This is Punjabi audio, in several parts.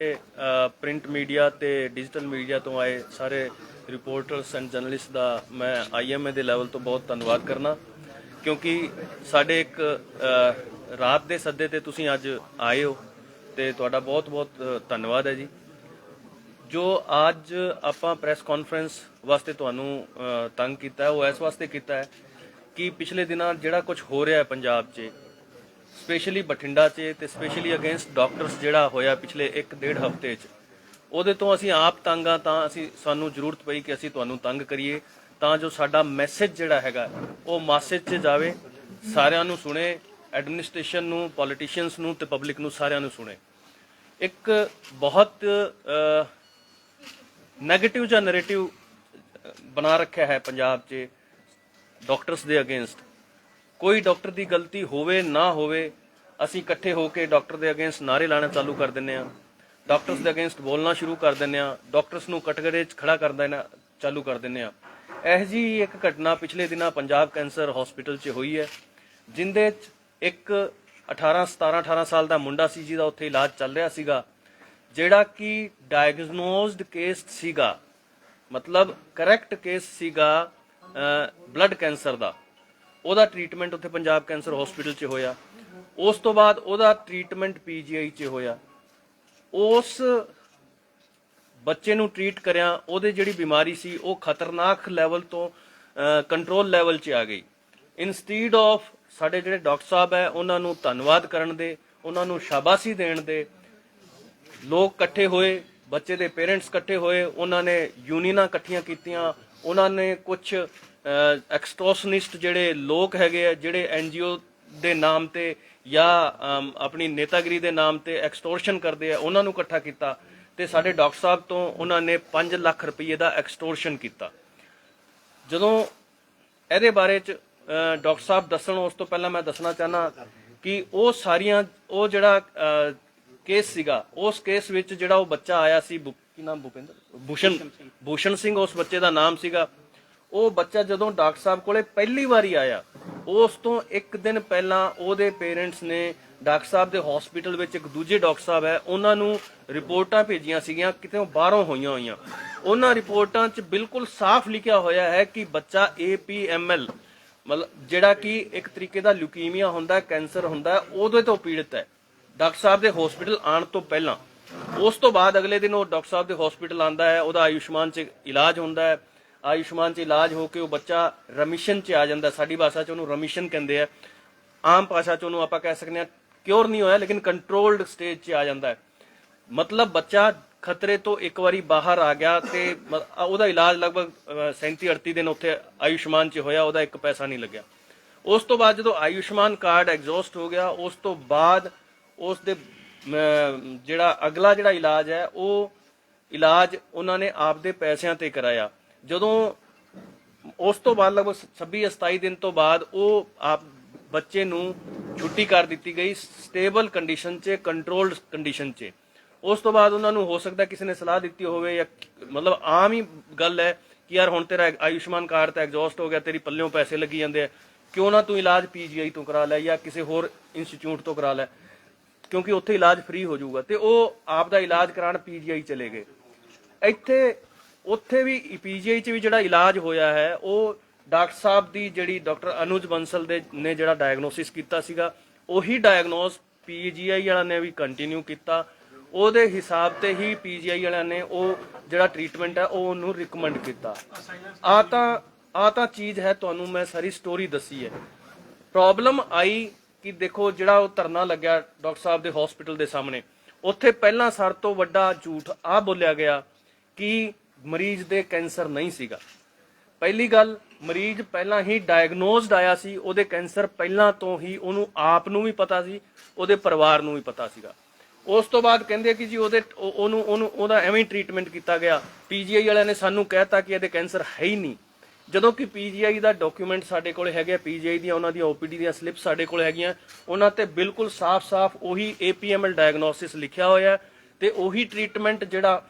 ਪ੍ਰਿੰਟ ਮੀਡੀਆ ਤੇ ਡਿਜੀਟਲ ਮੀਡੀਆ ਤੋਂ ਆਏ ਸਾਰੇ ਰਿਪੋਰਟਰਸ ਐਂਡ ਜਰਨਲਿਸਟ ਦਾ ਮੈਂ ਆਈਐਮਏ ਦੇ ਲੈਵਲ ਤੋਂ ਬਹੁਤ ਧੰਨਵਾਦ ਕਰਨਾ। ਕਿਉਂਕਿ ਸਾਡੇ ਇੱਕ ਰਾਤ ਦੇ ਸੱਦੇ ਤੇ ਤੁਸੀਂ ਅੱਜ ਆਏ ਹੋ ਤੇ ਤੁਹਾਡਾ ਬਹੁਤ ਬਹੁਤ ਧੰਨਵਾਦ ਹੈ ਜੀ। ਜੋ ਅੱਜ ਆਪਾਂ ਪ੍ਰੈਸ ਕਾਨਫਰੰਸ ਵਾਸਤੇ ਤੁਹਾਨੂੰ ਤੰਗ ਕੀਤਾ ਉਹ ਇਸ ਵਾਸਤੇ ਕੀਤਾ ਹੈ ਕਿ ਪਿਛਲੇ ਦਿਨਾਂ ਜਿਹੜਾ ਕੁਝ ਹੋ ਰਿਹਾ ਹੈ ਪੰਜਾਬ 'ਚ ਸਪੈਸ਼ਲੀ ਬਠਿੰਡਾ 'ਚ ਤੇ ਸਪੈਸ਼ਲੀ ਅਗੇਂਸਟ ਡਾਕਟਰਸ ਜਿਹੜਾ ਹੋਇਆ ਪਿਛਲੇ 1.5 ਹਫ਼ਤੇ 'ਚ। ਉਹਦੇ ਤੋਂ ਅਸੀਂ ਆਪ ਤੰਗ ਹਾਂ ਤਾਂ ਅਸੀਂ, ਸਾਨੂੰ ਜ਼ਰੂਰਤ ਪਈ ਕਿ ਅਸੀਂ ਤੁਹਾਨੂੰ ਤੰਗ ਕਰੀਏ। ਤਾਂ ਜੋ ਸਾਡਾ ਮੈਸੇਜ ਜਿਹੜਾ ਹੈਗਾ, ਉਹ ਮਾਸੇਜ 'ਚ ਜਾਵੇ, ਸਾਰਿਆਂ ਨੂੰ ਸੁਣੇ ਐਡਮਿਨਿਸਟ੍ਰੇਸ਼ਨ ਨੂੰ ਪੋਲੀਟੀਸ਼ੀਅਨਸ ਨੂੰ ਤੇ ਪਬਲਿਕ ਨੂੰ ਸਾਰਿਆਂ ਨੂੰ ਸੁਣੇ। ਇੱਕ ਬਹੁਤ ਨੈਗੇਟਿਵ ਜਾਂ ਨੈਰੇਟਿਵ ਬਣਾ ਰੱਖਿਆ ਹੈ ਪੰਜਾਬ 'ਚ ਡਾਕਟਰਸ ਦੇ ਅਗੇਂਸਟ ਕੋਈ ਡਾਕਟਰ ਦੀ ਗਲਤੀ ਹੋਵੇ ਨਾ ਹੋਵੇ, ਅਸੀਂ ਇਕੱਠੇ ਹੋ ਕੇ ਡਾਕਟਰ ਦੇ ਅਗੇਂਸਟ ਨਾਰੇ ਲਾਣਾ ਚਾਲੂ ਕਰ ਦਿੰਨੇ ਆ ਡਾਕਟਰਸ ਦੇ ਅਗੇਂਸਟ ਬੋਲਣਾ ਸ਼ੁਰੂ ਕਰ ਦਿੰਨੇ ਆ ਡਾਕਟਰਸ ਨੂੰ ਕਟਗਰੇ 'ਚ ਖੜਾ ਕਰ ਦੇਣਾ ਚਾਲੂ ਕਰ ਦਿੰਨੇ ਆ ਇਹ ਜੀ ਇੱਕ ਘਟਨਾ ਪਿਛਲੇ ਦਿਨਾਂ ਪੰਜਾਬ ਕੈਂਸਰ ਹਸਪੀਟਲ 'ਚ ਹੋਈ ਹੈ, ਜਿੰਦੇ 'ਚ ਇੱਕ 18 17 18 ਸਾਲ ਦਾ ਮੁੰਡਾ ਸੀ ਜਿਹਦਾ ਉੱਥੇ ਇਲਾਜ ਚੱਲ ਰਿਹਾ ਸੀਗਾ, ਜਿਹੜਾ ਕਿ ਡਾਇਗਨੋਸਡ ਕੇਸ ਸੀਗਾ, ਮਤਲਬ ਕਰੈਕਟ ਕੇਸ ਸੀਗਾ ਬਲੱਡ ਕੈਂਸਰ ਦਾ। ਉਹਦਾ ਟ੍ਰੀਟਮੈਂਟ ਉੱਥੇ ਪੰਜਾਬ ਕੈਂਸਰ ਹਸਪੀਟਲ 'ਚ ਹੋਇਆ। ਉਸ ਤੋਂ ਬਾਅਦ ਉਹਦਾ ਟ੍ਰੀਟਮੈਂਟ ਪੀਜੀਆਈ 'ਚ ਹੋਇਆ। ਉਸ ਬੱਚੇ ਨੂੰ ਟ੍ਰੀਟ ਕਰਿਆ, ਉਹਦੇ ਜਿਹੜੀ ਬਿਮਾਰੀ ਸੀ, ਉਹ ਖਤਰਨਾਕ ਲੈਵਲ ਤੋਂ ਕੰਟਰੋਲ ਲੈਵਲ 'ਚ ਆ ਗਈ। ਇਨਸਟੀਡ ਆਫ ਸਾਡੇ ਜਿਹੜੇ ਡਾਕਟਰ ਸਾਹਿਬ ਹੈ, ਉਹਨਾਂ ਨੂੰ ਧੰਨਵਾਦ ਕਰਨ ਦੇ, ਉਹਨਾਂ ਨੂੰ ਸ਼ਾਬਾਸ਼ੀ ਦੇਣ ਦੇ, ਲੋਕ ਇਕੱਠੇ ਹੋਏ, ਬੱਚੇ ਦੇ ਪੇਰੈਂਟਸ ਇਕੱਠੇ ਹੋਏ, ਉਹਨਾਂ ਨੇ ਯੂਨੀਅਨਾਂ ਇਕੱਠੀਆਂ ਕੀਤੀਆਂ, ਉਹਨਾਂ ਨੇ ਕੁਝ ਐਕਸਟ੍ਰੋਸਨਿਸਟ ਜਿਹੜੇ ਲੋਕ ਹੈਗੇ ਆ, ਜਿਹੜੇ ਐਨਜੀਓ ਦੇ ਨਾਮ ਤੇ ਜਾਂ ਆਪਣੀ ਨੇਤਾਗਰੀ ਦੇ ਨਾਮ ਤੇ ਐਕਸਟੋਰਸ਼ਨ ਕਰਦੇ ਆ, ਉਹਨਾਂ ਨੂੰ ਇਕੱਠਾ ਕੀਤਾ ਤੇ ਸਾਡੇ ਡਾਕਟਰ ਸਾਹਿਬ ਤੋਂ ਉਹਨਾਂ ਨੇ 5 ਲੱਖ ਰੁਪਏ ਦਾ ਐਕਸਟੋਰਸ਼ਨ ਕੀਤਾ। ਜਦੋਂ ਇਹਦੇ ਬਾਰੇ ਚ ਡਾਕਟਰ ਸਾਹਿਬ ਦੱਸਣ, ਉਸ ਤੋਂ ਪਹਿਲਾਂ ਮੈਂ ਦੱਸਣਾ ਚਾਹਨਾ ਕਿ ਉਹ ਸਾਰੀਆਂ, ਉਹ ਜਿਹੜਾ ਕੇਸ ਸੀਗਾ, ਉਸ ਕੇਸ ਵਿੱਚ ਜਿਹੜਾ ਉਹ ਬੱਚਾ ਆਇਆ ਸੀ ਕੀ ਨਾਮ ਭੁਪਿੰਦਰ? ਭੂਸ਼ਣ ਭੂਸ਼ਣ ਸਿੰਘ, ਉਸ ਬੱਚੇ ਦਾ ਨਾਮ ਸੀਗਾ। ਉਹ ਬੱਚਾ ਜਦੋਂ ਡਾਕਟਰ ਸਾਹਿਬ ਕੋਲੇ ਪਹਿਲੀ ਵਾਰੀ ਆਇਆ, ਉਸ ਤੋਂ ਇੱਕ ਦਿਨ ਪਹਿਲਾਂ ਉਹਦੇ ਪੇਰੈਂਟਸ ਨੇ ਡਾਕਟਰ ਸਾਹਿਬ ਦੇ ਹਸਪੀਟਲ ਵਿੱਚ ਇੱਕ ਦੂਜੇ ਡਾਕਟਰ ਸਾਹਿਬ ਹੈ, ਉਹਨਾਂ ਨੂੰ ਰਿਪੋਰਟਾਂ ਭੇਜੀਆਂ ਸੀਗੀਆਂ, ਕਿਤੇ ਬਾਹਰੋਂ ਹੋਈਆਂ ਹੋਈਆਂ। ਉਹਨਾਂ ਰਿਪੋਰਟਾਂ 'ਚ ਬਿਲਕੁਲ ਸਾਫ਼ ਲਿਖਿਆ ਹੋਇਆ ਹੈ ਕਿ ਬੱਚਾ APML ਮਤਲਬ ਜਿਹੜਾ ਕਿ ਇੱਕ ਤਰੀਕੇ ਦਾ ਲਿਊਕੀਮੀਆ ਹੁੰਦਾ, ਕੈਂਸਰ ਹੁੰਦਾ ਹੈ ਉਹਦੇ ਤੋਂ ਪੀੜਤ ਹੈ। ਡਾਕਟਰ ਸਾਹਿਬ ਦੇ ਹਸਪੀਟਲ ਆਉਣ ਤੋਂ ਪਹਿਲਾਂ। ਉਸ ਤੋਂ ਬਾਅਦ ਅਗਲੇ ਦਿਨ ਉਹ ਡਾਕਟਰ ਸਾਹਿਬ ਦੇ ਹਸਪੀਟਲ ਆਂਦਾ ਹੈ, ਉਹਦਾ ਆਯੁਸ਼ਮਾਨ 'ਚ ਇਲਾਜ ਹੁੰਦਾ ਹੈ। ਆਯੁਸ਼ਮਾਨ 'ਚ ਇਲਾਜ ਹੋ ਕੇ ਉਹ ਬੱਚਾ ਰਮਿਸ਼ਨ 'ਚ ਆ ਜਾਂਦਾ, ਸਾਡੀ ਭਾਸ਼ਾ 'ਚ ਉਹਨੂੰ ਰਮਿਸ਼ਨ ਕਹਿੰਦੇ ਆ। ਆਮ ਭਾਸ਼ਾ 'ਚ ਉਹਨੂੰ ਆਪਾਂ ਕਹਿ ਸਕਦੇ ਹਾਂ ਕਿਉਰ ਨਹੀਂ ਹੋਇਆ, ਲੇਕਿਨ ਕੰਟਰੋਲਡ ਸਟੇਜ 'ਚ ਆ ਜਾਂਦਾ ਹੈ। ਮਤਲਬ ਬੱਚਾ ਖਤਰੇ ਤੋਂ ਇੱਕ ਵਾਰੀ ਬਾਹਰ ਆ ਗਿਆ ਤੇ ਉਹਦਾ ਇਲਾਜ ਲਗਭਗ 37 38 ਦਿਨ ਉੱਥੇ ਆਯੁਸ਼ਮਾਨ 'ਚ ਹੋਇਆ, ਉਹਦਾ ਇੱਕ ਪੈਸਾ ਨਹੀਂ ਲੱਗਿਆ। ਉਸ ਤੋਂ ਬਾਅਦ ਜਦੋਂ ਆਯੁਸ਼ਮਾਨ ਕਾਰਡ ਐਗਜ਼ੌਸਟ ਹੋ ਗਿਆ, ਉਸ ਤੋਂ ਬਾਅਦ ਉਸ ਦੇ ਜਿਹੜਾ ਅਗਲਾ ਜਿਹੜਾ ਇਲਾਜ ਹੈ, ਉਹ ਇਲਾਜ ਉਹਨਾਂ ਨੇ ਆਪਦੇ ਪੈਸਿਆਂ ਤੇ ਕਰਾਇਆ। ਜਦੋਂ ਉਸ ਤੋਂ ਬਾਅਦ ਲਗਭਗ 26 27 ਦਿਨ ਤੋਂ ਬਾਅਦ ਉਹ ਆਪ ਬੱਚੇ ਨੂੰ ਛੁੱਟੀ ਕਰ ਦਿੱਤੀ ਗਈ ਸਟੇਬਲ ਕੰਡੀਸ਼ਨ 'ਚ, ਕੰਟਰੋਲਡ ਕੰਡੀਸ਼ਨ 'ਚ। ਉਸ ਤੋਂ ਬਾਅਦ ਉਹਨਾਂ ਨੂੰ ਹੋ ਸਕਦਾ ਕਿਸੇ ਨੇ ਸਲਾਹ ਦਿੱਤੀ ਹੋਵੇ ਜਾਂ ਮਤਲਬ ਆਮ ਹੀ ਗੱਲ ਹੈ ਕਿ ਯਾਰ ਹੁਣ ਤੇਰਾ ਆਯੁਸ਼ਮਾਨ ਕਾਰਡ ਤਾਂ ਐਗਜ਼ੌਸਟ ਹੋ ਗਿਆ, ਤੇਰੀ ਪੱਲਿਓਂ ਪੈਸੇ ਲੱਗੀ ਜਾਂਦੇ ਆ। ਕਿਉਂ ਨਾ ਤੂੰ ਇਲਾਜ ਪੀਜੀਆਈ ਤੋਂ ਕਰਾ ਲੈ ਜਾਂ ਕਿਸੇ ਹੋਰ ਇੰਸਟੀਚਿਊਟ ਤੋਂ ਕਰਾ ਲੈ? ਕਿਉਂਕਿ ਉੱਥੇ ਇਲਾਜ ਫ੍ਰੀ ਹੋ ਜਾਊਗਾ। ਤੇ ਉਹ ਆਪ ਦਾ ਇਲਾਜ ਕਰਾਉਣ ਪੀਜੀਆਈ ਚਲੇ ਗਏ। ਇੱਥੇ ਉੱਥੇ ਵੀ ਪੀਜੀਆਈ 'ਚ ਵੀ ਜਿਹੜਾ ਇਲਾਜ ਹੋਇਆ ਹੈ, ਉਹ ਡਾਕਟਰ ਸਾਹਿਬ ਦੀ ਜਿਹੜੀ ਡਾਕਟਰ ਅਨੁਜ ਬੰਸਲ ਦੇ ਨੇ ਜਿਹੜਾ ਡਾਇਗਨੋਸਿਸ ਕੀਤਾ ਸੀਗਾ, ਉਹੀ ਡਾਇਗਨੋਸ ਪੀਜੀਆਈ ਵਾਲਿਆਂ ਨੇ ਵੀ ਕੰਟੀਨਿਊ ਕੀਤਾ। ਉਹਦੇ ਹਿਸਾਬ ਤੇ ਹੀ ਪੀਜੀਆਈ ਵਾਲਿਆਂ ਨੇ ਉਹ ਜਿਹੜਾ ਟ੍ਰੀਟਮੈਂਟ ਹੈ, ਉਹ ਉਹਨੂੰ ਰਿਕਮੈਂਡ ਕੀਤਾ। ਆ ਤਾਂ ਆ ਤਾਂ ਚੀਜ਼ ਹੈ ਤੁਹਾਨੂੰ ਮੈਂ ਸਾਰੀ ਸਟੋਰੀ ਦੱਸੀ ਹੈ। ਪ੍ਰੋਬਲਮ ਆਈ ਕਿ ਦੇਖੋ ਜਿਹੜਾ ਉਹ ਧਰਨਾ ਲੱਗਿਆ ਡਾਕਟਰ ਸਾਹਿਬ ਦੇ ਹਸਪੀਟਲ ਦੇ ਸਾਹਮਣੇ, ਉੱਥੇ ਪਹਿਲਾਂ ਸਰ ਤੋਂ ਵੱਡਾ ਝੂਠ ਆ ਬੋਲਿਆ ਗਿਆ ਕਿ ਮਰੀਜ਼ ਦੇ ਕੈਂਸਰ ਨਹੀਂ ਸੀਗਾ। ਪਹਿਲੀ ਗੱਲ, ਮਰੀਜ਼ ਪਹਿਲਾਂ ਹੀ ਡਾਇਗਨੋਸਡ ਆਇਆ ਸੀ, ਉਹਦੇ ਕੈਂਸਰ ਪਹਿਲਾਂ ਤੋਂ ਹੀ ਉਹਨੂੰ ਆਪ ਨੂੰ ਵੀ ਪਤਾ ਸੀ, ਉਹਦੇ ਪਰਿਵਾਰ ਨੂੰ ਵੀ ਪਤਾ ਸੀਗਾ। ਉਸ ਤੋਂ ਬਾਅਦ ਕਹਿੰਦੇ ਕਿ ਜੀ ਉਹਦੇ ਉਹਨੂੰ ਉਹਨੂੰ, ਉਹਦਾ ਐਵੇਂ ਹੀ ਟ੍ਰੀਟਮੈਂਟ ਕੀਤਾ ਗਿਆ। ਪੀਜੀਆਈ ਵਾਲਿਆਂ ਨੇ ਸਾਨੂੰ ਕਹਿਤਾ ਕਿ ਇਹਦੇ ਕੈਂਸਰ ਹੈ ਹੀ ਨਹੀਂ। ਜਦੋਂ ਕਿ ਪੀਜੀਆਈ ਦਾ ਡਾਕੂਮੈਂਟ ਸਾਡੇ ਕੋਲ ਹੈਗੇ ਪੀਜੀਆਈ ਦੀਆਂ, ਉਹਨਾਂ ਦੀਆਂ ਓਪੀਡੀ ਦੀਆਂ ਸਲਿੱਪ ਸਾਡੇ ਕੋਲ ਹੈਗੀਆਂ। ਉਹਨਾਂ ਤੇ ਬਿਲਕੁਲ ਸਾਫ਼-ਸਾਫ਼ ਉਹੀ ਏਪੀਐਮਐਲ ਡਾਇਗਨੋਸਿਸ ਲਿਖਿਆ ਹੋਇਆ ਹੈ ਤੇ ਉਹੀ ਟ੍ਰੀਟਮੈਂਟ ਜਿਹੜਾ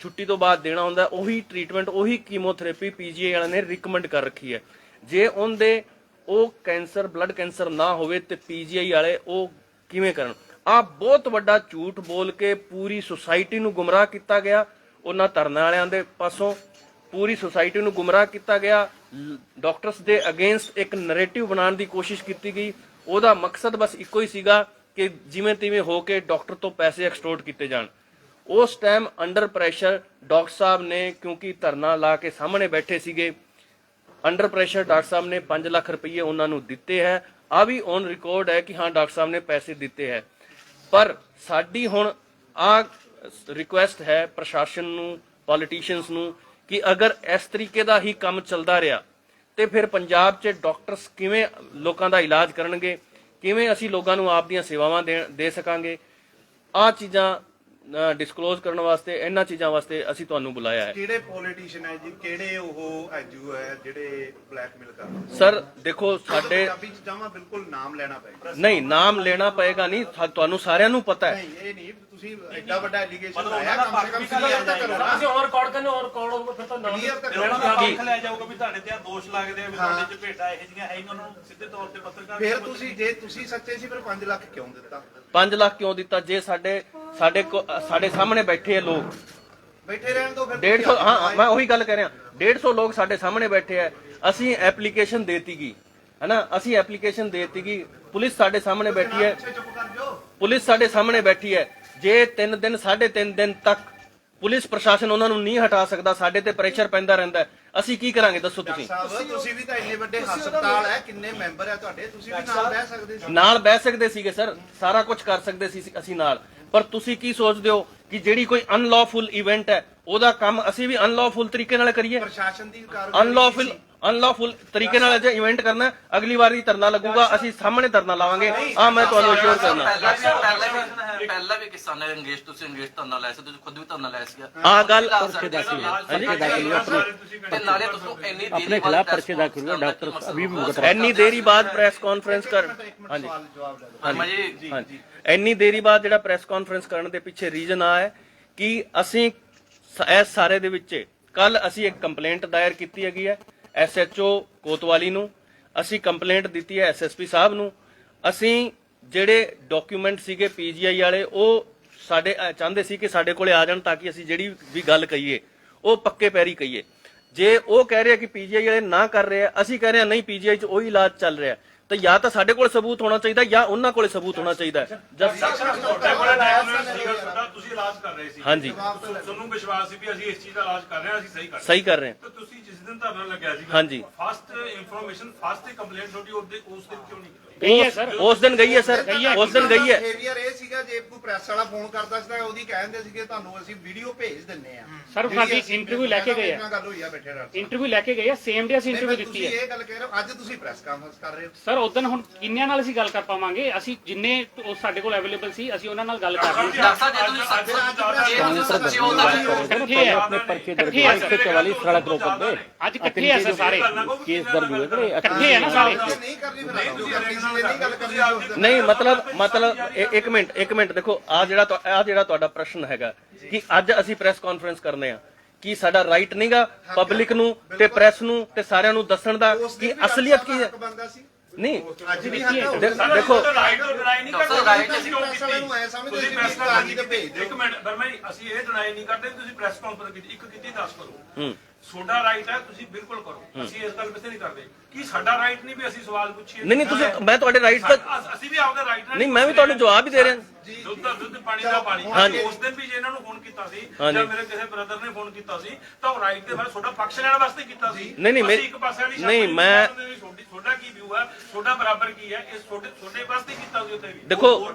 ਛੁੱਟੀ ਤੋਂ ਬਾਅਦ ਦੇਣਾ ਹੁੰਦਾ, ਉਹੀ ਟ੍ਰੀਟਮੈਂਟ ਉਹੀ ਕੀਮੋਥੈਰੇਪੀ ਪੀਜੀਆਈ ਵਾਲਿਆਂ ਨੇ ਰਿਕਮੈਂਡ ਕਰ ਰੱਖੀ ਹੈ। ਜੇ ਉਹਦੇ ਉਹ ਕੈਂਸਰ ਬਲੱਡ ਕੈਂਸਰ ਨਾ ਹੋਵੇ ਤੇ ਪੀਜੀਆਈ ਵਾਲੇ ਉਹ ਕਿਵੇਂ ਕਰਨ? ਆ ਬਹੁਤ ਵੱਡਾ ਝੂਠ ਬੋਲ ਕੇ ਪੂਰੀ ਸੁਸਾਇਟੀ ਨੂੰ ਗੁੰਮਰਾਹ ਕੀਤਾ ਗਿਆ। ਉਹਨਾਂ ਧਰਨਾ ਵਾਲਿਆਂ ਦੇ ਪਾਸੋਂ ਪੂਰੀ ਸੁਸਾਇਟੀ ਨੂੰ ਗੁੰਮਰਾਹ ਕੀਤਾ ਗਿਆ। ਡਾਕਟਰਸ ਦੇ ਅਗੇਂਸਟ ਇੱਕ ਨੈਰੇਟਿਵ ਬਣਾਉਣ ਦੀ ਕੋਸ਼ਿਸ਼ ਕੀਤੀ ਗਈ। ਉਹਦਾ ਮਕਸਦ ਬਸ ਇੱਕੋ ਹੀ ਸੀਗਾ ਕਿ ਜਿਵੇਂ ਤਿਵੇਂ ਹੋ ਕੇ ਡਾਕਟਰ ਤੋਂ ਪੈਸੇ ਐਕਸਟੋਰਟ ਕੀਤੇ ਜਾਣ। ਉਸ ਟਾਈਮ ਅੰਡਰ ਪ੍ਰੈਸ਼ਰ ਡਾਕਟਰ ਸਾਹਿਬ ਨੇ, ਕਿਉਂਕਿ ਧਰਨਾ ਲਾ ਕੇ ਸਾਹਮਣੇ ਬੈਠੇ ਸੀਗੇ ਅੰਡਰ ਪ੍ਰੈਸ਼ਰ ਡਾਕਟਰ ਸਾਹਿਬ ਨੇ 5 ਲੱਖ ਰੁਪਏ ਉਹਨਾਂ ਨੂੰ ਦਿੱਤੇ ਹੈ। ਆ ਵੀ ਔਨ ਰਿਕਾਰਡ ਹੈ ਕਿ ਹਾਂ ਡਾਕਟਰ ਸਾਹਿਬ ਨੇ ਪੈਸੇ ਦਿੱਤੇ ਹੈ। ਪਰ ਸਾਡੀ ਹੁਣ ਆ ਰਿਕੁਐਸਟ ਹੈ ਪ੍ਰਸ਼ਾਸਨ ਨੂੰ ਪੋਲੀਟੀਸ਼ੀਅਨਸ ਨੂੰ, ਕਿ ਅਗਰ ਇਸ ਤਰੀਕੇ ਦਾ ਹੀ ਕੰਮ ਚੱਲਦਾ ਰਿਹਾ, ਤੇ ਫਿਰ ਪੰਜਾਬ 'ਚ ਡਾਕਟਰਸ ਕਿਵੇਂ ਲੋਕਾਂ ਦਾ ਇਲਾਜ ਕਰਨਗੇ, ਕਿਵੇਂ ਅਸੀਂ ਲੋਕਾਂ ਨੂੰ ਆਪ ਦੀਆਂ ਸੇਵਾਵਾਂ ਦੇ ਦੇ ਸਕਾਂਗੇ ਆ ਚੀਜ਼ਾਂ ਡਿਸਕਲੋਜ਼ ਕਰਨ ਵਾਸਤੇ ਇਹਨਾਂ ਚੀਜ਼ਾਂ ਵਾਸਤੇ ਅਸੀਂ ਤੁਹਾਨੂੰ ਬੁਲਾਇਆ ਹੈ। ਕਿਹੜੇ ਪੋਲੀਟੀਸ਼ੀਅਨ ਹੈ ਜੀ? ਕਿਹੜੇ ਉਹ ਐਜੂ ਹੈ ਜਿਹੜੇ ਬਲੈਕਮੇਲ ਕਰ ਰਹੇ ਸਰ ਦੇਖੋ ਸਾਡੇ ਪੰਜਾਬੀ ਚ ਜਾਵਾਂ ਬਿਲਕੁਲ ਨਾਮ ਲੈਣਾ ਪਏਗਾ। ਨਹੀਂ ਨਾਮ ਲੈਣਾ ਪਏਗਾ ਨਹੀਂ ਤੁਹਾਨੂੰ ਸਾਰਿਆਂ ਨੂੰ ਪਤਾ ਹੈ। ਨਹੀਂ ਇਹ ਨਹੀਂ ਤੁਸੀਂ ਐਡਾ ਵੱਡਾ ਐਲੀਗੇਸ਼ਨ ਲਾਇਆ ਕਮ ਸੇ ਕਮ ਕਲੀਅਰ ਤਾਂ ਕਰੋ ਨਾ। ਅਸੀਂ ਹੋਰ ਰਿਕਾਰਡ ਕਰਨੇ ਹੋਰ ਰਿਕਾਰਡ ਹੋਊਗਾ ਫਿਰ ਤਾਂ ਨਾਮ ਕਲੀਅਰ ਤਾਂ ਕਰੋ। ਉਹਨਾਂ ਨਾ। ਦਾ ਪੱਖ ਲੈ ਜਾਊਗਾ ਵੀ ਤੁਹਾਡੇ ਤੇ ਆ ਦੋਸ਼ ਲੱਗਦੇ ਆ ਵੀ ਤੁਹਾਡੇ ਚ ਭੇਟਾ ਇਹੋ ਜਿਹੀਆਂ ਹੈ ਹੀ ਨਹੀਂ, ਉਹਨਾਂ ਨੂੰ ਸਿੱਧੇ ਤੌਰ ਤੇ ਪੱਤਰਕਾਰ ਫਿਰ ਤੁਸੀਂ ਜੇ ਤੁਸੀਂ ਸੱਚੇ ਸੀ ਫਿਰ 5 ਲੱਖ ਕਿਉਂ ਦਿੱਤਾ? 5 ਲੱਖ ਕਿਉਂ ਦਿੱਤਾ? ਜੇ ਸਾਡੇ ਸਾਡੇ ਕੋ- ਸਾਡੇ ਸਾਹਮਣੇ ਬੈਠੇ ਆ ਲੋਕ। ਬੈਠੇ ਰਹਿਣ ਤੋਂ ਫਿਰ 150 ਹਾਂ ਮੈਂ ਉਹੀ ਗੱਲ ਕਰ ਰਿਹਾ। 150 ਲੋਕ ਸਾਡੇ ਸਾਹਮਣੇ ਬੈਠੇ ਆ। ਅਸੀਂ ਐਪਲੀਕੇਸ਼ਨ ਦੇਤੀ ਗਈ ਹੈਨਾ? ਅਸੀਂ ਐਪਲੀਕੇਸ਼ਨ ਦੇਤੀ ਗਈ ਪੁਲਿਸ ਸਾਡੇ ਸਾਹਮਣੇ ਬੈਠੀ ਹੈ। ਪਿੱਛੇ ਚੁੱਪ ਕਰ ਜਾਓ। ਪੁਲਿਸ ਸਾਡੇ ਸਾਹਮਣੇ ਬੈਠੀ ਹੈ। ਜੇ 3 ਦਿਨ 3.5 ਦਿਨ ਤੱਕ ਪੁਲਿਸ ਪ੍ਰਸ਼ਾਸਨ ਉਹਨਾਂ ਨੂੰ ਨਹੀਂ ਹਟਾ ਸਕਦਾ ਸਾਡੇ ਤੇ ਪ੍ਰੈਸ਼ਰ ਪੈਂਦਾ ਰਹਿੰਦਾ ਅਸੀਂ ਕੀ ਕਰਾਂਗੇ ਦੱਸੋ ਤੁਸੀਂ? ਸਾਹਿਬ ਤੁਸੀਂ ਵੀ ਤਾਂ ਇੰਨੇ ਵੱਡੇ ਹਸਪਤਾਲ ਹੈ ਕਿੰਨੇ ਮੈਂਬਰ ਹੈ ਤੁਹਾਡੇ? ਤੁਸੀਂ ਵੀ ਨਾਲ ਰਹਿ ਸਕਦੇ ਸੀ। ਨਾਲ ਬਹਿ ਸਕਦੇ ਸੀਗੇ ਸਰ। ਸਾਰਾ ਕੁਝ ਕਰ ਸਕਦੇ ਸੀ ਅਸੀਂ ਨਾਲ। ਪਰ ਤੁਸੀਂ ਕੀ ਸੋਚਦੇ ਹੋ ਕਿ ਜਿਹੜੀ ਕੋਈ ਅਨਲੌਫੁਲ ਇਵੈਂਟ ਹੈ ਉਹਦਾ ਕੰਮ ਅਸੀਂ ਵੀ ਅਨਲੌਫੁਲ ਤਰੀਕੇ ਨਾਲ ਕਰੀਏ? ਪ੍ਰਸ਼ਾਸਨ ਦੀ ਕਾਰਵਾਈ ਅਨਲੌਫੁਲ ਅਨਲੌਫੁਲ ਤਰੀਕੇ ਨਾਲ ਜੇ ਇਵੈਂਟ ਕਰਨਾ ਅਗਲੀ ਵਾਰੀ ਧਰਨਾ ਲੱਗੂਗਾ ਅਸੀਂ ਸਾਹਮਣੇ ਧਰਨਾ ਲਾਵਾਂਗੇ। ਆ ਮੈਂ ਤੁਹਾਨੂੰ ਅਸ਼ੋਰ ਕਰਨਾ। ਪਹਿਲਾਂ ਵੀ ਪਹਿਲਾਂ ਵੀ ਪਹਿਲਾਂ ਵੀ ਕਿਸਾਨਾਂ ਨੇ ਅੰਗੇਸ਼ ਤੁਸੀਂ ਅੰਗੇਸ਼ ਧਰਨਾ ਲੈ ਸਕਦੇ ਤੁਸੀਂ ਖੁਦ ਵੀ ਧਰਨਾ ਲੈ ਸੀਗਾ। ਆਹ ਗੱਲ ਪਰਚੇ ਦਾਖਲ ਤੇ ਨਾਲੇ ਤੁਸੀਂ ਇੰਨੀ ਦੇਰੀ ਆਪਣੇ ਖਿਲਾਫ ਪਰਚੇ ਦਾਖਲ ਡਾਕਟਰ ਮੁਗਤ ਐਨੀ ਦੇਰੀ ਬਾਅਦ ਪ੍ਰੈਸ ਕਾਨਫਰੰਸ ਕਰ ਹਾਂਜੀ। ਐਨੀ ਦੇਰੀ ਬਾਅਦ ਜਿਹੜਾ ਪ੍ਰੈਸ ਕਾਨਫਰੰਸ ਕਰਨ ਦੇ ਪਿੱਛੇ ਰੀਜ਼ਨ ਆ ਹੈ ਕਿ ਅਸੀਂ ਇਸ ਸਾਰੇ ਦੇ ਵਿੱਚ ਕੱਲ ਅਸੀਂ ਇੱਕ ਕੰਪਲੇਂਟ ਦਾਇਰ ਕੀਤੀ ਹੈਗੀ ਹੈ। ਐਸਐਚਓ ਕੋਤਵਾਲੀ ਨੂੰ ਅਸੀਂ ਕੰਪਲੇਂਟ ਦਿੱਤੀ ਹੈ ਐਸਐਸਪੀ ਸਾਹਿਬ ਨੂੰ ਅਸੀਂ ਜਿਹੜੇ ਡਾਕੂਮੈਂਟ ਸੀਗੇ ਪੀਜੀਆਈ ਵਾਲੇ ਉਹ ਸਾਡੇ ਚਾਹੁੰਦੇ ਸੀ ਕਿ ਸਾਡੇ ਕੋਲੇ ਆ ਜਾਣ ਤਾਂ ਕਿ ਅਸੀਂ ਜਿਹੜੀ ਵੀ ਗੱਲ ਕਹੀਏ ਉਹ ਪੱਕੇ ਪੈਰੀ ਕਹੀਏ ਜੇ ਉਹ ਕਹਿ ਰਿਹਾ ਕਿ ਪੀਜੀਆਈ ਵਾਲੇ ਨਾ ਕਰ ਰਹੇ ਆ ਅਸੀਂ ਕਹਿ ਰਹੇ ਹਾਂ ਨਹੀਂ ਪੀਜੀਆਈ 'ਚ ਉਹੀ ਇਲਾਜ ਚੱਲ ਰਿਹਾ ਤਾਂ ਜਾਂ ਤਾਂ ਸਾਡੇ ਕੋਲ ਸਬੂਤ ਹੋਣਾ ਚਾਹੀਦਾ ਜਾਂ ਉਹਨਾਂ ਕੋਲੇ ਸਬੂਤ ਹੋਣਾ ਚਾਹੀਦਾ ਜਦ ਇਲਾਜ ਕਰ ਰਹੇ ਸੀ। ਹਾਂਜੀ। ਤੁਹਾਨੂੰ ਵਿਸ਼ਵਾਸ ਸੀ ਵੀ ਅਸੀਂ ਇਸ ਚੀਜ਼ ਦਾ ਇਲਾਜ ਕਰ ਰਹੇ ਹਾਂ ਅਸੀਂ ਸਹੀ ਕਰ ਰਹੇ ਸਹੀ ਕਰ ਰਹੇ ਹਾਂ। ਹਾਂ ਤਾਂ ਤੁਸੀਂ ਜਿਸ ਦਿਨ ਧਰਨਾ ਲੱਗਿਆ ਸੀਗਾ ਹਾਂਜੀ। ਫਸਟ ਇਨਫੋਰਮੇਸ਼ਨ ਫਸਟ ਹੀ ਕੰਪਲੇਂਟ ਤੁਹਾਡੀ ਉਸ ਦਿਨ ਉਸ ਦਿਨ ਕਿਉਂ ਨਹੀਂ ਕੀਤੀ? ਗਈ ਹੈ ਸਰ? ਉਸ ਦਿਨ ਗਈ ਹੈ ਸਰ? ਉਸ ਦਿਨ ਗਈ ਹੈ। ਬਿਹੇਵੀਅਰ ਇਹ ਸੀਗਾ ਜੇ ਕੋਈ ਪ੍ਰੈਸ ਵਾਲਾ ਫੋਨ ਕਰਦਾ ਸੀ ਤਾਂ ਉਹਦੀ ਕਹਿੰਦੇ ਸੀਗੇ ਤੁਹਾਨੂੰ ਅਸੀਂ ਵੀਡੀਓ ਭੇਜ ਦਿੰਨੇ ਆ Sir, ਸਾਡੀ interview ਲੈ ਕੇ ਗਏ ਆ। ਗੱਲ ਹੋਈ ਆ ਬੈਠੇ। ਇੰਟਰਵਿਊ ਲੈ ਕੇ ਗਏ ਆ ਸੇਮ ਡੇ ਅਸੀਂ ਨਹੀਂ, ਇੰਟਰਵਿਊ ਪਰ ਦਿੱਤੀ ਤੁਸੀਂ ਹੈ। ਇਹ ਗੱਲ ਕਹਿ ਰਹੇ ਹੋ ਅੱਜ ਤੁਸੀਂ ਪ੍ਰੈਸ ਕਾਨਫਰੰਸ ਕਰ ਰਹੇ ਹੋ। ਸਰ ਉਦੋਂ ਹੁਣ ਕਿੰਨਿਆਂ ਨਾਲ ਅਸੀਂ ਗੱਲ ਕਰ ਪਾਵਾਂਗੇ? ਅਸੀਂ ਜਿੰਨੇ ਉਹ ਸਾਡੇ ਕੋਲ ਅਵੇਲੇਬਲ ਸੀ ਅਸੀਂ ਉਹਨਾਂ ਨਾਲ ਗੱਲ ਕਰ ਰਹੇ ਸੀ ਡਾਕਟਰ ਸਾਹਿਬ ਜੇ ਤੁਸੀਂ ਸੱਚ ਜੇ ਤੁਸੀਂ ਸੱਚੇ ਹੋ ਤਾਂ ਇਕੱਠੇ ਆ ਇਕੱਠੇ ਆ ਸਰ 44 सड़क रोको पे ਅੱਜ ਇਕੱਠੇ ਆ ਸਰ ਸਾਰੇ केस दर्ज हुए थे ਇਕੱਠੇ ਆ ਨਾ ਸਾਰੇ ਨਹੀਂ ਕਰਨੀ ਫਿਰ ਜੋ ਕਰਨੀ ਸੀ ਇਹ ਨਹੀਂ ਗੱਲ ਕਰਨੀ ਸੀ ਉਸ ਦਿਨ। ਨਹੀਂ ਮਤਲਬ ਮਤਲਬ ਇਹ- ਇੱਕ ਮਿੰਟ ਇੱਕ ਮਿੰਟ ਦੇਖੋ ਆ ਜਿਹੜਾ ਆ ਜਿਹੜਾ ਤੁਹਾਡਾ ਪ੍ਰਸ਼ਨ ਹੈਗਾ ਕਿ ਅੱਜ ਅਸੀਂ ਪ੍ਰੈਸ ਕਾਨਫਰੰਸ ਕਰਨੇ ਆ ਕੀ ਸਾਡਾ ਰਾਈਟ ਨਹੀਂਗਾ ਪਬਲਿਕ ਨੂੰ ਤੇ ਪ੍ਰੈਸ ਨੂੰ ਤੇ ਸਾਰਿਆਂ ਨੂੰ ਦੱਸਣ ਦਾ ਉਸ ਦਿਨ ਕਿ ਵੀ ਅਸਲੀਅਤ ਕੀ ਹੈ ਹੱਕ ਬਣਦਾ ਸੀ ਨਹੀਂ। ਅੱਜ ਵੀ ਹੱਕ ਹੈ ਦੇ- ਦੇਖੋ। ਰਾਈਟ ਤੋਂ ਡਿਨਾਈ ਨਹੀਂ ਕਰਦੇ ਰਾਈਟ ਤੁਸੀਂ ਕਿਉਂ ਕੀਤੀ ਤੁਸੀਂ ਪ੍ਰੈਸ ਵੀ ਨਾਲ ਕਾਜੀ ਤੇ ਭੇਜ ਦਿਓ ਇੱਕ ਮਿੰਟ ਬਰਮਾ ਜੀ ਅਸੀਂ ਇਹ ਡਿਨਾਈ ਨਹੀਂ ਕਰਦੇ ਤੁਸੀਂ ਪ੍ਰੈਸ ਕਾਨਫਰੰਸ ਕੀਤੀ ਇੱਕ ਕੀਤੀ 10 ਕਰੋ। ਹੂੰ। ਤੁਹਾਡਾ ਰਾਈਟ ਹੈ ਤੁਸੀਂ ਬਿਲਕੁਲ ਕਰੋ। ਅਸੀਂ ਇਸ ਗੱਲ ਪਿੱਛੇ ਨਹੀਂ ਕਰਦੇ। ਕੀ ਸਾਡਾ ਰਾਈਟ ਨਹੀਂ ਵੀ ਅਸੀਂ ਸਵਾਲ ਪੁੱਛੀਏ? ਨਹੀਂ ਨਹੀਂ ਤੁਸੀਂ ਮੈਂ ਤੁਹਾਡੇ ਰਾਈਟ ਦਾ ਅਸ- ਵੀ ਆਪਦਾ ਰਾਈਟ ਨਹੀਂ ਮੈਂ ਵੀ ਤੁਹਾਨੂੰ ਜਵਾਬ ਹੀ ਦੇ ਰਿਹਾ। ਦੁੱਧ ਦਾ ਦੁੱਧ ਪਾਣੀ ਦਾ ਪਾਣੀ। ਉਸ ਦਿਨ ਵੀ ਜੇ ਇਹਨਾਂ ਨੂੰ ਫੋਨ ਕੀਤਾ ਸੀ। ਜਾਂ ਮੇਰੇ ਕਿਸੇ ਬ੍ਰਦਰ ਨੇ ਫੋਨ ਕੀਤਾ ਸੀ ਤਾਂ ਉਹ ਰਾਈਟ ਦੇ ਬਾਰੇ ਤੁਹਾਡਾ ਪੱਖ ਲੈਣ ਵਾਸਤੇ ਕੀਤਾ ਸੀ। ਨਹੀਂ, ਨਹੀਂ, ਮੇਰੀ- ਇੱਕ ਪਾਸੇ ਵਾਲੀ ਨਹੀਂ, ਮੈਂ- ਤੁਹਾਡੀ ਤੁਹਾਡਾ ਕੀ ਵਿਊ ਹੈ? ਤੁਹਾਡਾ ਬਰਾਬਰ ਕੀ ਹੈ? ਇਸ ਤੁਹਾਡੇ ਤੁਹਾਡੇ ਵਾਸਤੇ ਕੀਤਾ ਸੀ ਉੱਥੇ ਵੀ। ਦੇਖੋ,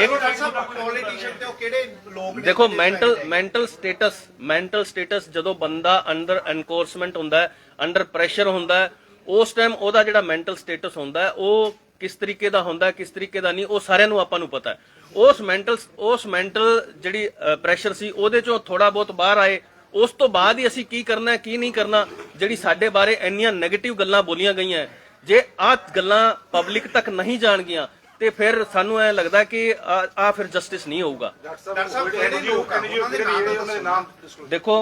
ਇੱਕ- ਡਾਕਟਰ ਸਾਹਿਬ ਪੋਲੀਟੀਸ਼ੀਅਨ ਤੇ ਉਹ ਕਿਹੜੇ ਲੋਕ ਨੇ ਦੇਖੋ mental? Mental status mental status ਜਦੋਂ ਬੰਦਾ ਅੰਡਰ ਐਨਕੋਰਸਮੈਂਟ ਹੁੰਦਾ ਹੈ ਅੰਡਰ ਪ੍ਰੈਸ਼ਰ ਹੁੰਦਾ ਹੈ ਉਸ ਟਾਈਮ ਉਹਦਾ ਜਿਹੜਾ ਮੈਂਟਲ ਸਟੇਟਸ ਹੁੰਦਾ ਹੈ ਉਹ ਕਿਸ ਤਰੀਕੇ ਦਾ ਹੁੰਦਾ ਹੈ ਕਿਸ ਤਰੀਕੇ ਦਾ ਨਹੀਂ ਉਹ ਸਾਰਿਆਂ ਨੂੰ ਆਪਾਂ ਨੂੰ ਪਤਾ ਹੈ। ਉਸ ਮੈਂਟਲ ਉਸ ਮੈਂਟਲ ਜਿਹੜੀ ਪ੍ਰੈਸ਼ਰ ਸੀ ਉਹਦੇ ਚੋਂ ਥੋੜਾ ਬਹੁਤ ਬਾਹਰ ਆਏ। ਉਸ ਤੋਂ ਬਾਅਦ ਹੀ ਅਸੀਂ ਕੀ ਕਰਨਾ ਹੈ ਕੀ ਨਹੀਂ ਕਰਨਾ ਜਿਹੜੀ ਸਾਡੇ ਬਾਰੇ ਇੰਨੀਆਂ 네ਗੇਟਿਵ ਗੱਲਾਂ ਬੋਲੀਆਂ ਗਈਆਂ ਜੇ ਆਹ ਗੱਲਾਂ ਪਬਲਿਕ ਤੱਕ ਨਹੀਂ ਜਾਣਗੀਆਂ ਤੇ ਫਿਰ ਸਾਨੂੰ ਐ ਲੱਗਦਾ ਕਿ ਆ ਫਿਰ ਜਸਟਿਸ ਨਹੀਂ ਹੋਊਗਾ। ਦੇਖੋ